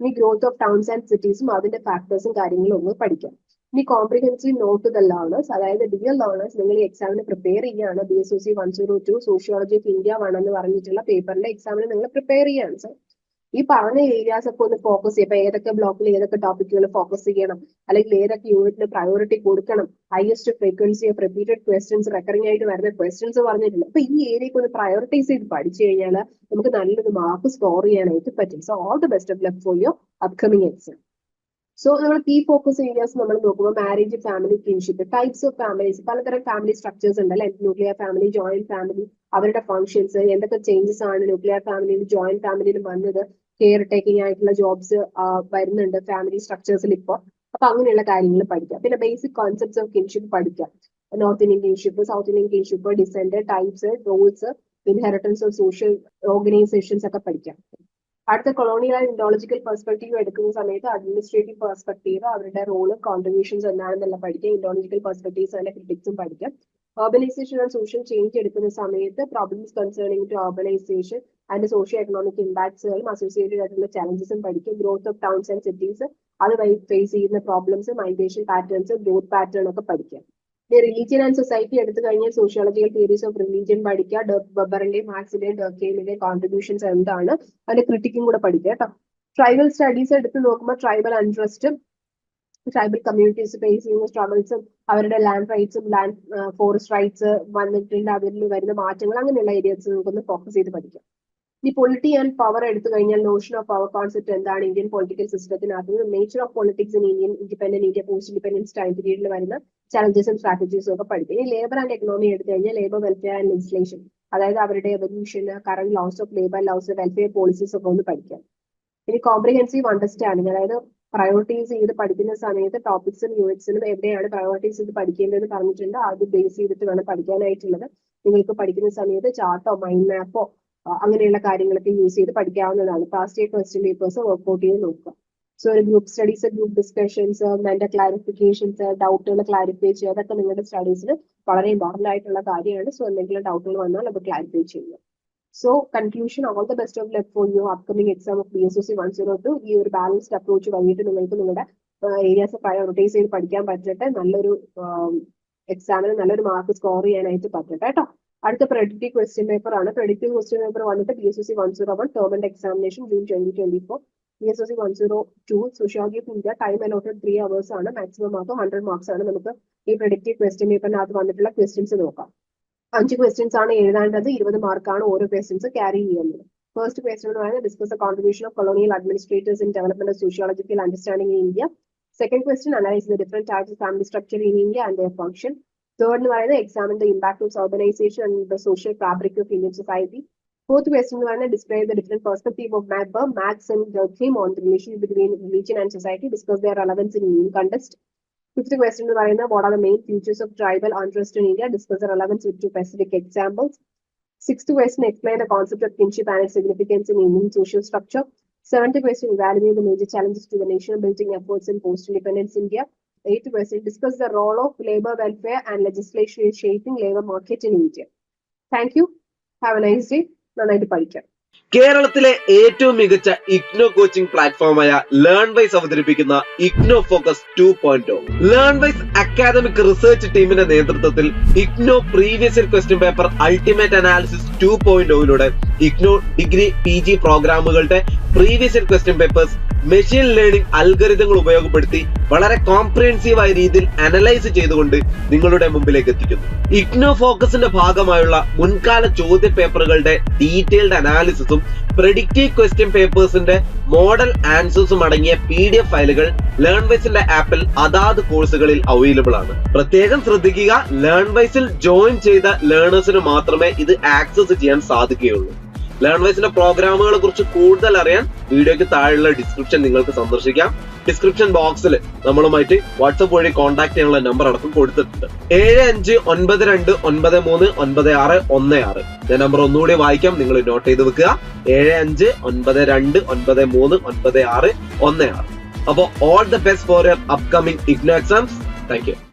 ഇനി ഗ്രോത്ത് ഓഫ് ടൗൺസ് ആൻഡ് സിറ്റീസും അതിന്റെ ഫാക്ടേഴ്സും കാര്യങ്ങളും ഒന്ന് പഠിക്കാം. ഇനി കോംപ്രിഹെൻസീവ് നോട്ട് ദ ലേണേഴ്സ് അതായത് ഡിയർ ലേണേഴ്സ് നിങ്ങൾ ഈ എക്സാമിന് പ്രിപ്പയർ ചെയ്യുകയാണ്. B S O C one zero two sociology of India one എന്ന് പറഞ്ഞിട്ടുള്ള പേപ്പറിന്റെ എക്സാമിന് നിങ്ങൾ പ്രിപ്പയർ ചെയ്യാണ് സർ ഈ പറഞ്ഞ ഏരിയാസ് ഒക്കെ ഒന്ന് ഫോക്കസ് ചെയ്യുക. ഇപ്പൊ ഏതൊക്കെ ബ്ലോക്കിൽ ഏതൊക്കെ ടോപ്പിക്കുകൾ ഫോക്കസ് ചെയ്യണം? അല്ലെങ്കിൽ ഏതൊക്കെ യൂണിറ്റിന് പ്രയോറിറ്റി കൊടുക്കണം? Highest frequency of repeated questions recurring ആയിട്ട് വരുന്ന ക്വസ്റ്റ്യൻസ് പറഞ്ഞിട്ടുണ്ട്. അപ്പൊ ഈ ഏരിയക്ക് ഒന്ന് പ്രയോറിറ്റൈസ് ചെയ്ത് പഠിച്ചു കഴിഞ്ഞാൽ നമുക്ക് നല്ലൊരു മാർക്ക് സ്കോർ ചെയ്യാനായിട്ട് പറ്റും. So all the best of luck for your upcoming exam so നമ്മൾ കീ ഫോക്കസ് ഏരിയാസ് നമ്മൾ നോക്കുമ്പോൾ marriage family kinship types of families പലതരം ഫാമിലി സ്ട്രക്ചേഴ്സ് ഉണ്ട് അല്ലെ? ന്യൂക്ലിയർ ഫാമിലി ജോയിന്റ് ഫാമിലി അവരുടെ ഫങ്ഷൻസ് എന്തൊക്കെ ചേഞ്ചസ് ആണ് ന്യൂക്ലിയർ ഫാമിലിയിൽ ജോയിന്റ് ഫാമിലിയിൽ വന്നത് കെയർ ടേക്കിംഗ് ആയിട്ടുള്ള ജോബ്സ് വരുന്നുണ്ട് ഫാമിലി സ്ട്രക്ചേഴ്സിൽ ഇപ്പോൾ അപ്പൊ അങ്ങനെയുള്ള കാര്യങ്ങൾ പഠിക്കാം. പിന്നെ ബേസിക് കോൺസെപ്റ്റ്സ് ഓഫ് കിൻഷിപ്പ് പഠിക്കാം. North Indian kinship south Indian kinship descent types roles inheritance of social organisations ഒക്കെ പഠിക്കാം. അടുത്ത കൊളോണിയൽ ആൻഡ് ഇൻഡോളജിക്കൽ പെർസ്പെക്റ്റീവ് എടുക്കുന്ന സമയത്ത് അഡ്മിനിസ്ട്രേറ്റീവ് പെർസ്പെക്റ്റീവ് അവരുടെ റോൾ കോൺട്രിബ്യൂഷൻസ് എന്താണെന്നുള്ള പഠിക്കാം ഇൻഡോളജിക്കൽ പെർസ്പെക്റ്റീവ്സ് അതിന്റെ ക്രിറ്റിക്സും പഠിക്കുക. ഓർബനൈസേഷൻ ആൻഡ് സോഷ്യൽ ചേഞ്ച് എടുക്കുന്ന സമയത്ത് problems concerning to urbanisation and socio economic ഇമ്പാക്ട്സുകളും associated ആയിട്ടുള്ള ചലഞ്ചസും പഠിക്കും growth of towns and cities അത് ഫേസ് ചെയ്യുന്ന problems migration patterns growth pattern ഒക്കെ പഠിക്കാം റിലീജിയൻ ആൻഡ് സൊസൈറ്റി എടുത്തു കഴിഞ്ഞാൽ സോഷ്യോളജിക്കൽ തിയറീസ് ഓഫ് റിലീജിയൻ പഠിക്കുക ഡോക് ബബറിന്റെ മാർക്സിന്റെയും ഡർക്കെയിമിന്റെയും കോൺട്രിബ്യൂഷൻസ് എന്താണ്? അതിന്റെ ക്രിട്ടിക്കും കൂടെ പഠിക്കുക കേട്ടോ. ട്രൈബൽ സ്റ്റഡീസ് എടുത്ത് നോക്കുമ്പോൾ ട്രൈബൽ അൺട്രസ്റ്റും ട്രൈബൽ കമ്മ്യൂണിറ്റീസ് ഫേസ് ചെയ്യുന്ന സ്ട്രഗിൾസും അവരുടെ ലാൻഡ് റൈറ്റ്സും ലാൻഡ് ഫോറസ്റ്റ് റൈറ്റ്സ് വന്നിട്ടുണ്ട് അതിൽ വരുന്ന മാറ്റങ്ങൾ അങ്ങനെയുള്ള ഏരിയസ് നമുക്കൊന്ന് ഫോക്കസ് ചെയ്ത് പഠിക്കാം. ഈ പൊളിറ്റി ആൻഡ് പവർ എടുത്തു കഴിഞ്ഞാൽ നോഷൻ ഓഫ് പവർ കോൺസെപ്റ്റ് എന്താണ്? Indian political സിസ്റ്റത്തിനകത്ത് nature of politics in Indian independent India post independence time പീരീഡിൽ വരുന്ന ചലഞ്ചസും സ്ട്രാറ്റജീസും ഒക്കെ പഠിക്കും. ഇനി ലേബർ ആൻഡ് എക്കണോമി എടുത്തു കഴിഞ്ഞാൽ ലേബർ വെൽഫെയർ ആൻഡ് ലെജിസ്ലേഷൻ അതായത് അവരുടെ evolution current laws of labour laws welfare policies ഒക്കെ ഒന്ന് പഠിക്കാം. ഇനി കോംപ്രിഹെൻസീവ് അണ്ടർസ്റ്റാൻഡിങ് അതായത് പ്രയോറിറ്റീസ് ചെയ്ത് പഠിക്കുന്ന സമയത്ത് ടോപ്പിക്സും യൂണിറ്റ്സിനും എവിടെയാണ് പ്രയോറിറ്റൈസ് ചെയ്ത് പഠിക്കേണ്ടതെന്ന് പറഞ്ഞിട്ടുണ്ട്. അത് ബേസ് ചെയ്തിട്ട് വേണം പഠിക്കാനായിട്ടുള്ളത്. നിങ്ങൾക്ക് പഠിക്കുന്ന സമയത്ത് ചാർട്ടോ മൈൻഡ് മാപ്പോ അങ്ങനെയുള്ള കാര്യങ്ങളൊക്കെ യൂസ് ചെയ്ത് പഠിക്കാവുന്നതാണ്. Past year question papers work out ചെയ്ത് നോക്കുക. സോ ഒരു ഗ്രൂപ്പ് സ്റ്റഡീസ് ഗ്രൂപ്പ് ഡിസ്കഷൻസ് അതിന്റെ ക്ലാരിഫിക്കേഷൻസ് ഡൗട്ടുകൾ ക്ലാരിഫൈ ചെയ്യുക അതൊക്കെ നിങ്ങളുടെ സ്റ്റഡീസിന് വളരെ ഇമ്പോർട്ടന്റ് ആയിട്ടുള്ള കാര്യമാണ്. സോ എന്തെങ്കിലും ഡൗട്ടുകൾ വന്നാൽ അത് ക്ലാരിഫൈ ചെയ്യുക so conclusion all the best of luck for you upcoming exam of B S C one zero two ഈ ഒരു ബാലൻസ്ഡ് അപ്രോച്ച് വഴിയിട്ട് നിങ്ങൾക്ക് നിങ്ങളുടെ ഏരിയാസ് പ്രയോറിറ്റൈസ് ചെയ്ത് പഠിക്കാൻ പറ്റട്ടെ. നല്ലൊരു എക്സാമിന് നല്ലൊരു മാർക്ക് സ്കോർ ചെയ്യാനായിട്ട് പറ്റട്ടെ കേട്ടോ. അടുത്ത പ്രെഡിക്റ്റീവ് ക്വസ്റ്റ്യൻ പേപ്പർ ആണ്. പ്രെഡിക്റ്റീവ് ക്വസ്റ്റ്യൻ പേപ്പർ വന്നിട്ട് B S C one zero one term examination June twenty twenty four B S S C one zero two sociology India time allotted three hours ആണ് maximum mark hundred marks ആണ് നമുക്ക് ഈ predictive question അത് വന്നിട്ടുള്ള questions നോക്കാം. അഞ്ച് questions ആണ് എഴുതേണ്ടത് ഇരുപത് മാർക്കാണ് ഓരോ ക്വസ്റ്റ്യൻസ് ക്യാരി ചെയ്യുന്നത്. ഫസ്റ്റ് ക്വസ്റ്റ്യൻ എന്ന് പറയുന്നത് discuss the contribution of colonial administrators in development of sociological understanding in India second question analyse the different types of family structure in India and their function third എന്ന് പറയുന്നത് examine the impact of organisation and the social fabric of Indian society Fourth question, describe the different perspective of Magba, Max and Durkheim on the relationship between religion and society, discuss their relevance in Indian context. Fifth question, what are the main features of tribal unrest in India, discuss the relevance with two specific examples. Sixth question, explain the concept of kinship and its significance in Indian social structure. Seventh question, evaluate the major challenges to the nation building efforts in post-independence India. Eighth question, discuss the role of labor welfare and legislation in shaping labor market in India. Thank you. Have a nice day. നന്നായിട്ട് പഠിക്കാം. കേരളത്തിലെ ഏറ്റവും മികച്ച IGNOU coaching പ്ലാറ്റ്ഫോമായ learn wise അവതരിപ്പിക്കുന്ന IGNOU focus to point Learn Wise academic research ടീമിന്റെ നേതൃത്വത്തിൽ IGNOU previous year question paper ultimate analysis to point IGNOU degree P G പ്രോഗ്രാമുകളുടെ previous year question papers machine learning അൽഗരിതങ്ങൾ ഉപയോഗപ്പെടുത്തി വളരെ കോംപ്രിഹെൻസീവ് ആയ രീതിയിൽ analyse ചെയ്തുകൊണ്ട് നിങ്ങളുടെ മുമ്പിലേക്ക് എത്തിക്കുന്നു. ഇഗ്നോ ഫോക്കസിന്റെ ഭാഗമായുള്ള മുൻകാല ചോദ്യ പേപ്പറുകളുടെ ഡീറ്റെയിൽഡ് അനാലിസിസും പ്രെഡിക്റ്റീവ് ക്വസ്റ്റ്യൻ പേപ്പേഴ്സിന്റെ മോഡൽ ആൻസേഴ്സും അടങ്ങിയ പി ഡി എഫ് ഫയലുകൾ ലേൺ വൈസിന്റെ ആപ്പിൽ അതാത് കോഴ്സുകളിൽ അവൈലബിൾ ആണ്. പ്രത്യേകം ശ്രദ്ധിക്കുക ലേൺ വൈസിൽ ജോയിൻ ചെയ്ത ലേണേഴ്സിന് മാത്രമേ ഇത് ആക്സസ് ചെയ്യാൻ സാധിക്കുകയുള്ളൂ. ലേൺ വൈസിന്റെ പ്രോഗ്രാമുകളെ കുറിച്ച് കൂടുതൽ അറിയാൻ വീഡിയോയ്ക്ക് താഴെയുള്ള ഡിസ്ക്രിപ്ഷൻ നിങ്ങൾക്ക് സന്ദർശിക്കാം. ഡിസ്ക്രിപ്ഷൻ ബോക്സിൽ നമ്മളുമായിട്ട് വാട്സപ്പ് വഴി കോൺടാക്ട് ചെയ്യാനുള്ള നമ്പർ അടക്കം കൊടുത്തിട്ടുണ്ട്. ഏഴ് അഞ്ച് ഒൻപത് രണ്ട് ഒൻപത് മൂന്ന് ഒൻപത് ആറ് ഒന്ന് ആറ്. ഞാൻ നമ്പർ ഒന്നുകൂടി വായിക്കാം. നിങ്ങൾ നോട്ട് ചെയ്ത് വെക്കുക. ഏഴ് അഞ്ച് ഒൻപത് രണ്ട് ഒൻപത് മൂന്ന് ഒൻപത് ആറ് ഒന്ന് ആറ്. അപ്പോൾ all the best for your upcoming IGNOU exams thank you